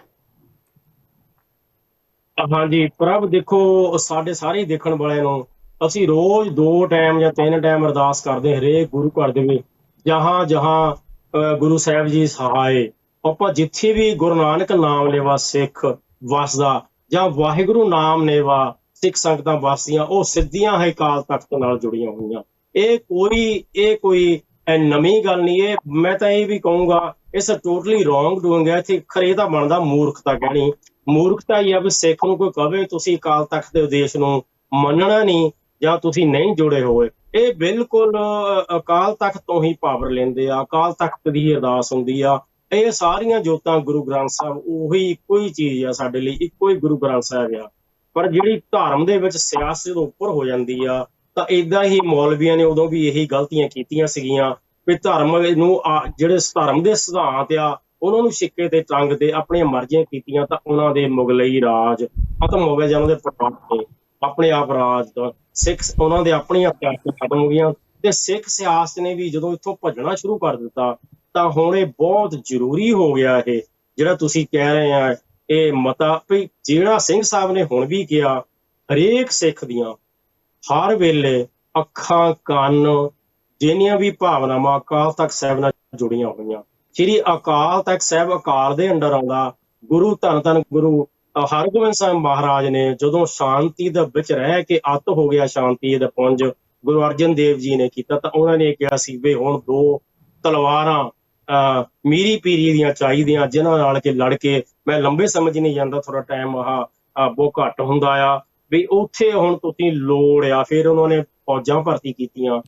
S2: ਹਾਂਜੀ ਪ੍ਰਭ ਦੇਖੋ ਸਾਡੇ ਸਾਰੇ ਦੇਖਣ ਵਾਲਿਆਂ ਨੂੰ ਅਸੀਂ ਰੋਜ਼ ਦੋ ਟਾਈਮ ਜਾਂ ਤਿੰਨ ਟਾਈਮ ਅਰਦਾਸ ਕਰਦੇ ਹਰੇਕ ਗੁਰੂ ਘਰ ਦੇ ਵਿੱਚ ਜਹਾਂ ਜਹਾਂ ਅਹ, ਗੁਰੂ ਸਾਹਿਬ ਜੀ ਸਹਾਏ। ਆਪਾਂ ਜਿੱਥੇ ਵੀ ਗੁਰੂ ਨਾਨਕ ਨਾਮ ਲੈਵਾ ਸਿੱਖ ਵਸਦਾ ਜਾਂ ਵਾਹਿਗੁਰੂ ਨਾਮ ਲੈਵਾ ਸਿੱਖ ਸੰਗਤਾਂ ਵਾਸੀਆਂ, ਉਹ ਸਿੱਧੀਆਂ ਹੈ ਕਾਲ ਤਖਤ ਨਾਲ ਜੁੜੀਆਂ ਹੋਈਆਂ। ਇਹ ਕੋਈ ਇਹ ਕੋਈ ਨਵੀਂ ਗੱਲ ਨਹੀਂ, ਇਹ ਮੈਂ ਤਾਂ ਇਹ ਵੀ ਕਹੂੰਗਾ, ਇਸ ਟੋਟਲੀ ਰੋਂਗ ਡੂਇੰਗ ਹੈ, ਇੱਥੇ ਖਰੇ ਤਾਂ ਬਣਦਾ ਮੂਰਖਤਾ ਕਹਿਣੀ। ਮੂਰਖਤਾ ਹੀ ਆ ਵੀ ਸਿੱਖ ਨੂੰ ਕੋਈ ਕਵੇ, ਤੁਸੀਂ ਅਕਾਲ ਤਖਤ ਦੇ ਉਦੇਸ਼ ਨੂੰ ਮੰਨਣਾ ਨਹੀਂ, ਜਾਂ ਤੁਸੀਂ ਨਹੀਂ ਜੁੜੇ ਹੋਏ। ਇਹ ਬਿਲਕੁਲ ਅਕਾਲ ਤਖਤ ਤੋਂ ਹੀ ਪਾਵਰ ਲੈਂਦੇ ਆ ਅਕਾਲ ਤਖਤ ਦੀ ਹੀ ਅਰਦਾਸ ਹੁੰਦੀ ਆ। ਇਹ ਸਾਰੀਆਂ ਜੋਤਾਂ ਗੁਰੂ ਗ੍ਰੰਥ ਸਾਹਿਬ, ਉਹੀ ਇੱਕੋ ਹੀ ਚੀਜ਼ ਆ ਸਾਡੇ ਲਈ, ਇੱਕੋ ਹੀ ਗੁਰੂ ਗ੍ਰੰਥ ਸਾਹਿਬ ਆ। ਪਰ ਜਿਹੜੀ ਧਰਮ ਦੇ ਵਿੱਚ ਸਿਆਸਤ ਤੋਂ ਉੱਪਰ ਹੋ ਜਾਂਦੀ ਆ, ਤਾਂ ਇਦਾਂ ਹੀ ਮੌਲਵੀਆਂ ਨੇ ਉਦੋਂ ਵੀ ਇਹੀ ਗਲਤੀਆਂ ਕੀਤੀਆਂ ਸੀਗੀਆਂ ਵੀ ਧਰਮ ਨੂੰ ਆ- ਜਿਹੜੇ ਧਰਮ ਦੇ ਸਿਧਾਂਤ ਆ, ਉਹਨਾਂ ਨੂੰ ਸਿੱਕੇ ਤੇ ਟੰਗ ਤੇ ਆਪਣੀਆਂ ਮਰਜ਼ੀਆਂ ਕੀਤੀਆਂ ਤਾਂ ਉਹਨਾਂ ਦੇ ਮੁਗਲਈ ਰਾਜ ਖਤਮ ਹੋ ਗਏ ਜਾਂ ਉਹਦੇ ਪ੍ਰਤਾਪ ਆਪਣੇ ਆਪ ਰਾਜ ਦਾ ਸਿੱਖ, ਉਹਨਾਂ ਦੇ ਆਪਣੀਆਂ ਸਿਆਸਤਾਂ ਖਤਮ ਹੋ ਗਈਆਂ ਤੇ ਸਿੱਖ ਸਿਆਸਤ ਨੇ ਵੀ ਜਦੋਂ ਇੱਥੋਂ ਭੱਜਣਾ ਸ਼ੁਰੂ ਕਰ ਦਿੱਤਾ, ਤਾਂ ਹੁਣ ਇਹ ਬਹੁਤ ਜ਼ਰੂਰੀ ਹੋ ਗਿਆ ਇਹ, ਜਿਹੜਾ ਤੁਸੀਂ ਕਹਿ ਰਹੇ ਆ ਇਹ ਮਤਾ ਵੀ ਜਿਹੜਾ ਸਿੰਘ ਸਾਹਿਬ ਨੇ ਹੁਣ ਵੀ ਕਿਹਾ ਹਰੇਕ ਸਿੱਖ ਦੀਆਂ ਹਰ ਵੇਲੇ ਅੱਖਾਂ ਕੰਨ ਜਿੰਨੀਆਂ ਵੀ ਭਾਵਨਾਵਾਂ ਅਕਾਲ ਤਖਤ ਸਾਹਿਬ ਨਾਲ ਜੁੜੀਆਂ ਹੋਈਆਂ। ਸ੍ਰੀ ਅਕਾਲ ਤਖਤ ਸਾਹਿਬ ਅਕਾਲ ਦੇ ਅੰਡਰ ਆਉਂਦਾ ਗੁਰੂ ਧੰਨ ਧੰਨ ਗੁਰੂ ਹਰਗੋਬਿੰਦ ਸਾਹਿਬ ਮਹਾਰਾਜ ਨੇ ਜਦੋਂ ਸ਼ਾਂਤੀ ਦੇ ਵਿੱਚ ਰਹਿ ਕੇ ਅੱਤ ਹੋ ਗਿਆ ਸ਼ਾਂਤੀ ਦਾ ਪੁੰਜ ਗੁਰੂ ਅਰਜਨ ਦੇਵ ਜੀ ਨੇ ਕੀਤਾ ਤਾਂ ਉਹਨਾਂ ਨੇ ਕਿਹਾ ਸੀ ਵੀ ਹੁਣ ਦੋ ਤਲਵਾਰਾਂ ਅ, ਮੀਰੀ ਪੀਰੀ ਦੀਆਂ ਚਾਹੀਦੀਆਂ ਜਿਨ੍ਹਾਂ ਨਾਲ ਕਿ ਲੜ ਕੇ ਮੈਂ ਲੰਬੇ ਸਮਝ ਨਹੀਂ ਜਾਂਦਾ ਥੋੜਾ ਟਾਈਮ ਆਹ ਬਹੁਤ ਘੱਟ ਹੁੰਦਾ ਆ। ਵੀ ਉੱਥੇ ਹੁਣ ਤੁਸੀਂ ਲੋੜ ਆ, ਫਿਰ ਉਹਨਾਂ ਨੇ ਫੌਜਾਂ ਭਰਤੀ ਕੀਤੀਆਂ,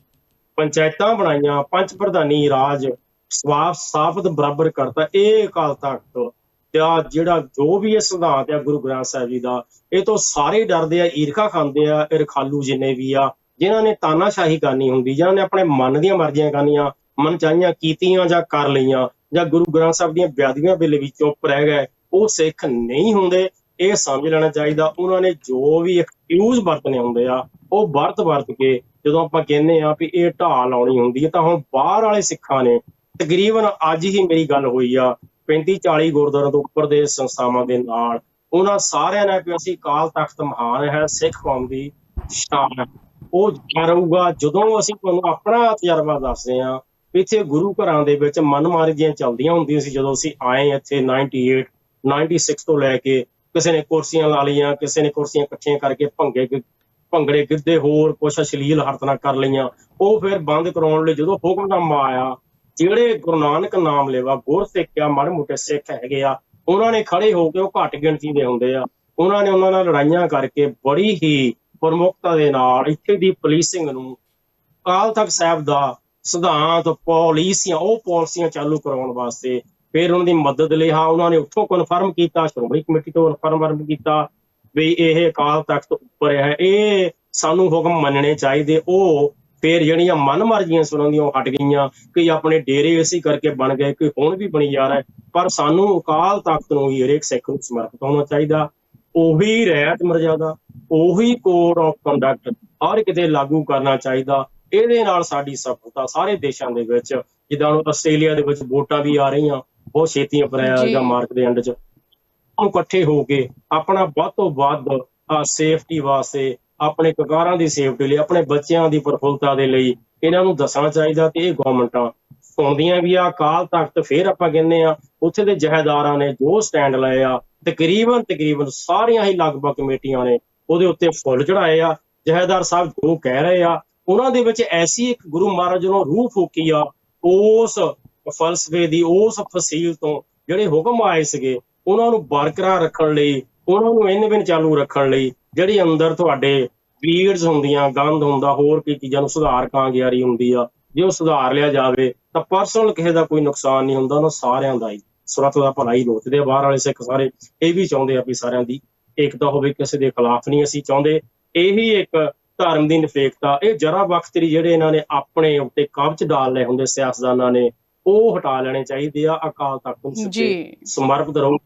S2: ਪੰਚਾਇਤਾਂ ਬਣਾਈਆਂ, ਪੰਚ ਪ੍ਰਧਾਨੀ ਰਾਜ ਸਵਾਪ ਸਾਫਤ ਬਰਾਬਰ ਕਰਤਾ, ਇਹ ਅਕਾਲ ਤਖਤ ਤੇ ਆ ਜਿਹੜਾ ਜੋ ਵੀ ਇਹ ਸਿਧਾਂਤ ਆ ਗੁਰੂ ਗ੍ਰੰਥ ਸਾਹਿਬ ਜੀ ਦਾ, ਇਹ ਤੋਂ ਸਾਰੇ ਡਰਦੇ ਆ, ਈਰਖਾ ਖਾਂਦੇ ਆ ਇਹ ਰਖਾਲੂ ਜਿੰਨੇ ਵੀ ਆ, ਜਿਨ੍ਹਾਂ ਨੇ ਤਾਨਾਸ਼ਾਹੀ ਕਰਨੀ ਹੁੰਦੀ, ਜਿਨ੍ਹਾਂ ਨੇ ਆਪਣੇ ਮਨ ਦੀਆਂ ਮਰਜ਼ੀਆਂ ਕਰਨੀਆਂ ਮਨ ਮਨਚਾਹੀਆਂ ਕੀਤੀਆਂ ਜਾਂ ਕਰ ਲਈਆਂ, ਜਾਂ ਗੁਰੂ ਗ੍ਰੰਥ ਸਾਹਿਬ ਦੀਆਂ ਬਿਆਦੀਆਂ ਵੇਲੇ ਵੀ ਚੁੱਪ ਰਹਿ ਗਏ ਉਹ ਸਿੱਖ ਨਹੀਂ ਹੁੰਦੇ, ਇਹ ਸਮਝ ਲੈਣਾ ਚਾਹੀਦਾ। ਉਹਨਾਂ ਨੇ ਜੋ ਵੀ ਐਕਸਕਿਊਜ਼ ਵਰਤਨੇ ਹੁੰਦੇ ਆ, ਉਹ ਵਰਤ ਵਰਤ ਕੇ ਜਦੋਂ ਆਪਾਂ ਕਹਿੰਦੇ ਆ ਵੀ ਇਹ ਢਾਲ ਲਾਉਣੀ ਹੁੰਦੀ ਹੈ ਤਾਂ ਹੁਣ ਬਾਹਰ ਵਾਲੇ ਸਿੱਖਾਂ ਨੇ ਤਕਰੀਬਨ ਅੱਜ ਹੀ ਮੇਰੀ ਗੱਲ ਹੋਈ ਆ 35 40 ਗੁਰਦੁਆਰਿਆਂ ਤੋਂ ਉੱਪਰ ਦੇ ਸੰਸਥਾਵਾਂ ਦੇ ਨਾਲ। ਉਹਨਾਂ ਸਾਰਿਆਂ ਨੇ ਕਿ ਅਸੀਂ ਕਾਲ ਤਖਤ ਮਹਾਨ ਹੈ, ਸਿੱਖ ਕੌਮ ਦੀ ਸ਼ਾਨ ਹੈ। ਉਹ ਰਹੂਗਾ, ਜਦੋਂ ਅਸੀਂ ਤੁਹਾਨੂੰ ਆਪਣਾ ਤਜਰਬਾ ਦੱਸਦੇ ਆ, ਇੱਥੇ ਗੁਰੂ ਘਰਾਂ ਦੇ ਵਿੱਚ ਮਨਮਾਰੀ ਦੀਆਂ ਚੱਲਦੀਆਂ ਹੁੰਦੀਆਂ ਸੀ, ਜਦੋਂ ਅਸੀਂ ਆਏ ਇੱਥੇ 98 96 ਤੋਂ ਲੈ ਕੇ ਕਿਸੇ ਨੇ ਕੁਰਸੀਆਂ ਲਾ ਲਈਆਂ, ਕਿਸੇ ਨੇ ਕੁਰਸੀਆਂ ਇਕੱਠੀਆਂ ਕਰਕੇ ਭੰਗੇ ਭੰਗੜੇ ਗਿੱਧੇ ਹੋਰ ਕੁਛ ਅਸ਼ਲੀਲ ਹਰਕਤਾਂ ਕਰ ਲਈਆਂ। ਉਹ ਫਿਰ ਬੰਦ ਕਰਾਉਣ ਲਈ ਜਦੋਂ ਹੁਕਮਨਾਮਾ ਆਇਆ, ਜਿਹੜੇ ਗੁਰੂ ਨਾਨਕ ਨਾਮ ਲੈਵਾ ਗੁਰ ਸਿੱਖ ਆ ਮੋਟੇ ਸਿੱਖ ਹੈਗੇ ਆ, ਉਹਨਾਂ ਨੇ ਖੜੇ ਹੋ ਕੇ ਉਹ ਘੱਟ ਗਿਣਤੀ ਦੇ ਹੁੰਦੇ ਆ। ਉਹਨਾਂ ਨੇ ਉਹਨਾਂ ਨਾਲ ਲੜਾਈਆਂ ਕਰਕੇ ਬੜੀ ਹੀ ਪ੍ਰਮੁਖਤਾ ਦੇ ਨਾਲ ਇੱਥੇ ਦੀ ਪੁਲਿਸਿੰਗ ਨੂੰ ਕਾਲ ਤਖਤ ਸਾਹਿਬ ਦਾ ਸਿਧਾਂਤ, ਪਾਲਿਸੀਆਂ, ਉਹ ਪਾਲਿਸੀਆਂ ਚਾਲੂ ਕਰਾਉਣ ਵਾਸਤੇ ਫਿਰ ਉਹਨਾਂ ਦੀ ਮਦਦ ਲਈ, ਹਾਂ, ਉਹਨਾਂ ਨੇ ਉੱਥੋਂ ਕਨਫਰਮ ਕੀਤਾ, ਸ਼੍ਰੋਮਣੀ ਕਮੇਟੀ ਤੋਂ ਕਨਫਰਮ ਕੀਤਾ ਵੀ ਇਹ ਅਕਾਲ ਤਖਤ ਉੱਪਰ ਹੈ। ਇਹ ਸਾਨੂੰ ਹੁਕਮ ਮੰਨਣੇ ਚਾਹੀਦੇ। ਉਹ ਫਿਰ ਜਿਹੜੀਆਂ ਮਨਮਰਜ਼ੀਆਂ ਸੁਣਾਉਂਦੀਆਂ ਉਹ ਹਟ ਗਈਆਂ ਕਿ ਆਪਣੇ ਡੇਰੇ ਇਸੇ ਕਰਕੇ ਬਣ ਗਏ ਕਿ ਹੁਣ ਵੀ ਬਣੀ ਜਾ ਰਿਹਾ ਪਰ ਸਾਨੂੰ ਅਕਾਲ ਤਖਤ ਨੂੰ ਹੀ ਹਰੇਕ ਸਿੱਖ ਨੂੰ ਸਮਰਪਿਤ ਹੋਣਾ ਚਾਹੀਦਾ। ਉਹੀ ਰਹਿਤ ਮਰਜ਼ਾਦਾ, ਉਹੀ ਕੋਡ ਆਫ ਕੰਡਕਟ ਹਰ ਕਿਤੇ ਲਾਗੂ ਕਰਨਾ ਚਾਹੀਦਾ। ਇਹਦੇ ਨਾਲ ਸਾਡੀ ਸਫਲਤਾ ਸਾਰੇ ਦੇਸ਼ਾਂ ਦੇ ਵਿੱਚ, ਜਿੱਦਾਂ ਹੁਣ ਆਸਟ੍ਰੇਲੀਆ ਦੇ ਵਿੱਚ ਵੋਟਾਂ ਵੀ ਆ ਰਹੀਆਂ। ਬਹੁਤ ਛੇਤੀ ਅਪ੍ਰੈਲ
S1: ਜੀ।
S2: ਮਾਰਚ ਦੇ ਐਂਡ 'ਚ ਉਹ ਇਕੱਠੇ ਹੋ ਕੇ ਆਪਣਾ ਵੱਧ ਤੋਂ ਵੱਧ ਸੇਫਟੀ ਵਾਸਤੇ ਆਪਣੇ ਕਕਾਰਾਂ ਦੀ ਸੇਫਟੀ ਲਈ ਆਪਣੇ ਬੱਚਿਆਂ ਦੀ ਪ੍ਰਫੁੱਲਤਾ ਦੇ ਲਈ ਇਹਨਾਂ ਨੂੰ ਦੱਸਣਾ ਚਾਹੀਦਾ ਤੇ ਇਹ ਗਵਰਨਮੈਂਟਾਂ ਸੁਣਦੀਆਂ ਵੀ ਆ ਕਾਲ ਤਖਤ ਫੇਰ ਆਪਾਂ ਕਹਿੰਦੇ ਆ ਉੱਥੇ ਦੇ ਜਹੇਦਾਰਾਂ ਨੇ ਜੋ ਸਟੈਂਡ ਲਏ ਆ ਤਕਰੀਬਨ ਤਕਰੀਬਨ ਸਾਰੀਆਂ ਹੀ ਲਗਭਗ ਕਮੇਟੀਆਂ ਨੇ ਉਹਦੇ ਉੱਤੇ ਫੁੱਲ ਚੜਾਏ ਆ ਜਹੇਦਾਰ ਸਾਹਿਬ ਜੋ ਕਹਿ ਰਹੇ ਆ ਉਹਨਾਂ ਦੇ ਵਿੱਚ ਐਸੀ ਇੱਕ ਗੁਰੂ ਮਹਾਰਾਜ ਨੂੰ ਰੂਹ ਫੂਕੀ ਆ ਉਸ ਫਲਸਫੇ ਦੀ ਉਸ ਫਸੀਲ ਤੋਂ ਜਿਹੜੇ ਹੁਕਮ ਆਏ ਸੀਗੇ, ਉਹਨਾਂ ਨੂੰ ਬਰਕਰਾਰ ਰੱਖਣ ਲਈ, ਉਹਨਾਂ ਨੂੰ ਇੰਨ ਬਿਨ ਚਾਲੂ ਰੱਖਣ ਲਈ ਜਿਹੜੀ ਅੰਦਰ ਤੁਹਾਡੇ ਵੀਡਸ ਹੁੰਦੀਆਂ ਗੰਦ ਹੁੰਦਾ, ਹੋਰ ਕੀ ਚੀਜ਼ਾਂ ਨੂੰ ਸੁਧਾਰ ਕਾਂਗਿਆਰੀ ਹੁੰਦੀ ਆ, ਜੇ ਉਹ ਸੁਧਾਰ ਲਿਆ ਜਾਵੇ, ਤਾਂ ਪਰਸਨਲ ਕਿਸੇ ਦਾ ਕੋਈ ਨੁਕਸਾਨ ਨਹੀਂ ਹੁੰਦਾ, ਉਹਨਾਂ ਸਾਰਿਆਂ ਦਾ ਹੀ। ਸੁਰਤ ਦਾ ਭਲਾ ਹੀ ਲੋਚਦੇ ਆ, ਬਾਹਰ ਵਾਲੇ ਸਿੱਖ ਸਾਰੇ ਇਹ ਵੀ ਚਾਹੁੰਦੇ ਆ ਵੀ ਸਾਰਿਆਂ ਦੀ ਏਕਤਾ ਹੋਵੇ, ਕਿਸੇ ਦੇ ਖਿਲਾਫ ਨਹੀਂ ਅਸੀਂ ਚਾਹੁੰਦੇ। ਇਹੀ ਇੱਕ ਧਰਮ ਦੀ ਨਿਫੇਕਤਾ ਇਹ ਜਰਾ ਵਕਤਰੀ ਜਿਹੜੇ ਇਹਨਾਂ ਨੇ ਆਪਣੇ ਉੱਤੇ ਕਬਜ਼ ਡਾਲ ਲਏ ਹੁੰਦੇ ਸਿਆਸਤਦਾਨਾਂ ਨੇ ਉਹ ਹਟਾ ਲੈਣੇ ਚਾਹੀਦੇ ਆ ਅਕਾਲ ਤਖਤ ਨੂੰ ਸੱਚੇ ਸਮਰਪਿਤ ਰਹੋ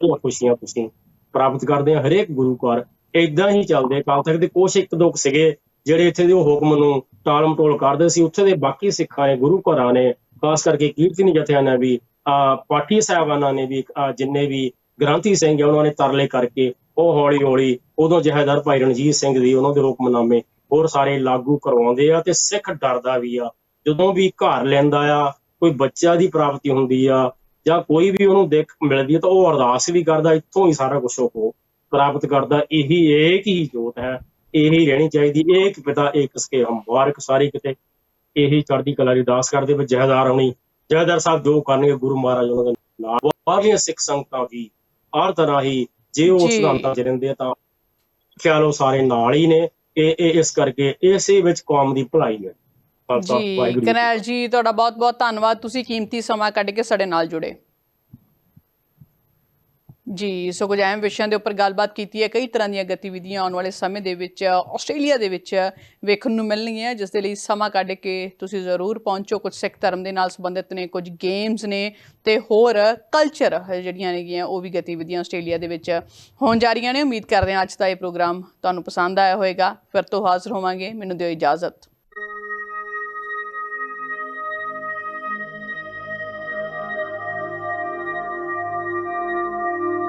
S2: ਉਹ ਖੁਸ਼ੀਆਂ ਤੁਸੀਂ ਪ੍ਰਾਪਤ ਕਰਦੇ ਆ ਹਰੇਕ ਗੁਰੂ ਘਰ। ਇਦਾਂ ਹੀ ਚੱਲਦੇ ਅਕਾਲ ਤਖਤ ਦੇ ਕੁਛ ਇੱਕ ਦੋ ਸੀਗੇ ਜਿਹੜੇ ਇੱਥੇ ਦੇ ਉਹ ਹੁਕਮ ਨੂੰ ਟਾਲ ਮਟੋਲ ਕਰਦੇ ਸੀ। ਉੱਥੇ ਦੇ ਬਾਕੀ ਸਿੱਖਾਂ ਨੇ ਗੁਰੂ ਘਰਾਂ ਨੇ ਖਾਸ ਕਰਕੇ ਕੀਰਤਨੀ ਜਥਿਆਂ ਨੇ ਵੀ ਆ ਪਾਠੀ ਸਾਹਿਬਾਨਾਂ ਨੇ ਵੀ ਜਿੰਨੇ ਵੀ ਗ੍ਰੰਥੀ ਸਿੰਘ ਆ ਉਹਨਾਂ ਨੇ ਤਰਲੇ ਕਰਕੇ ਉਹ ਹੌਲੀ ਹੌਲੀ ਉਦੋਂ ਜਹੇਦਾਰ ਭਾਈ ਰਣਜੀਤ ਸਿੰਘ ਦੀ ਉਹਨਾਂ ਦੇ ਹੁਕਮਨਾਮੇ ਹੋਰ ਸਾਰੇ ਲਾਗੂ ਕਰਵਾਉਂਦੇ ਆ ਤੇ ਸਿੱਖ ਡਰਦਾ ਵੀ ਆ। ਜਦੋਂ ਵੀ ਘਰ ਲੈਂਦਾ ਆ ਕੋਈ ਬੱਚਾ ਦੀ ਪ੍ਰਾਪਤੀ ਹੁੰਦੀ ਆ ਜਾਂ ਕੋਈ ਵੀ ਉਹਨੂੰ ਦੇਖ ਮਿਲਦੀ ਹੈ ਤਾਂ ਉਹ ਅਰਦਾਸ ਵੀ ਕਰਦਾ ਇੱਥੋਂ ਹੀ ਸਾਰਾ ਕੁਝ ਉਹ ਪ੍ਰਾਪਤ ਕਰਦਾ। ਇਹੀ ਏਕ ਹੀ ਜੋਤ ਹੈ ਇਹੀ ਰਹਿਣੀ ਚਾਹੀਦੀ ਏਕ ਪਿਤਾ ਏਕ ਸਕੇ ਮੁਬਾਰਕ ਸਾਰੀ ਕਿਤੇ ਇਹੀ ਚੜ੍ਹਦੀ ਕਲਾ ਦੀ ਅਰਦਾਸ ਕਰਦੇ ਵਿੱਚ ਜਹਦਾਰ ਹੋਣੀ। ਜਹਦਾਰ ਸਾਹਿਬ ਜੋ ਕਰਨਗੇ ਗੁਰੂ ਮਹਾਰਾਜ ਉਹਨਾਂ ਦੇ ਨਾਲ। ਬਾਹਰਲੀਆਂ ਸਿੱਖ ਸੰਗਤਾਂ ਵੀ ਹਰ ਤਰ੍ਹਾਂ ਹੀ ਜੇ ਉਹ। ਸਿਧਾਂਤਾਂ 'ਚ ਰਹਿੰਦੇ ਆ ਤਾਂ ਖਿਆਲੋ ਸਾਰੇ ਨਾਲ ਹੀ ਨੇ। ਇਹ ਇਸ ਕਰਕੇ ਇਸੇ ਵਿੱਚ ਕੌਮ ਦੀ ਭਲਾਈ ਹੈ। ਖਾਲਸਾ,
S1: ਜੀ
S2: ਵਾਹਿਗੁਰੂ ਜੀ ਕੀ
S1: ਕਰਨੈਲ ਜੀ ਤੁਹਾਡਾ ਬਹੁਤ ਬਹੁਤ ਧੰਨਵਾਦ। ਤੁਸੀਂ ਕੀਮਤੀ ਸਮਾਂ ਕੱਢ ਕੇ ਸਾਡੇ ਨਾਲ ਜੁੜੇ। ਜੀ ਸੋ ਕੁਝ ਅਹਿਮ ਵਿਸ਼ਿਆਂ ਦੇ ਉੱਪਰ ਗੱਲਬਾਤ ਕੀਤੀ ਹੈ। ਕਈ ਤਰ੍ਹਾਂ ਦੀਆਂ ਗਤੀਵਿਧੀਆਂ ਆਉਣ ਵਾਲੇ ਸਮੇਂ ਦੇ ਵਿੱਚ ਆਸਟ੍ਰੇਲੀਆ ਦੇ ਵਿੱਚ ਵੇਖਣ ਨੂੰ ਮਿਲਣਗੀਆਂ ਜਿਸ ਦੇ ਲਈ ਸਮਾਂ ਕੱਢ ਕੇ ਤੁਸੀਂ ਜ਼ਰੂਰ ਪਹੁੰਚੋ। ਕੁਝ ਸਿੱਖ ਧਰਮ ਦੇ ਨਾਲ ਸੰਬੰਧਿਤ ਨੇ ਕੁਝ ਗੇਮਸ ਨੇ ਤੇ ਹੋਰ ਕਲਚਰ ਜਿਹੜੀਆਂ ਨੇਗੀਆਂ ਉਹ ਵੀ ਗਤੀਵਿਧੀਆਂ ਆਸਟ੍ਰੇਲੀਆ ਦੇ ਵਿੱਚ ਹੋਣ ਜਾ ਰਹੀਆਂ ਨੇ। ਉਮੀਦ ਕਰਦੇ ਹਾਂ ਅੱਜ ਦਾ ਇਹ ਪ੍ਰੋਗਰਾਮ ਤੁਹਾਨੂੰ ਪਸੰਦ ਆਇਆ ਹੋਵੇਗਾ। ਫਿਰ ਤੋਂ ਹਾਜ਼ਰ ਹੋਵਾਂਗੇ। ਮੈਨੂੰ ਦਿਓ ਇਜਾਜ਼ਤ।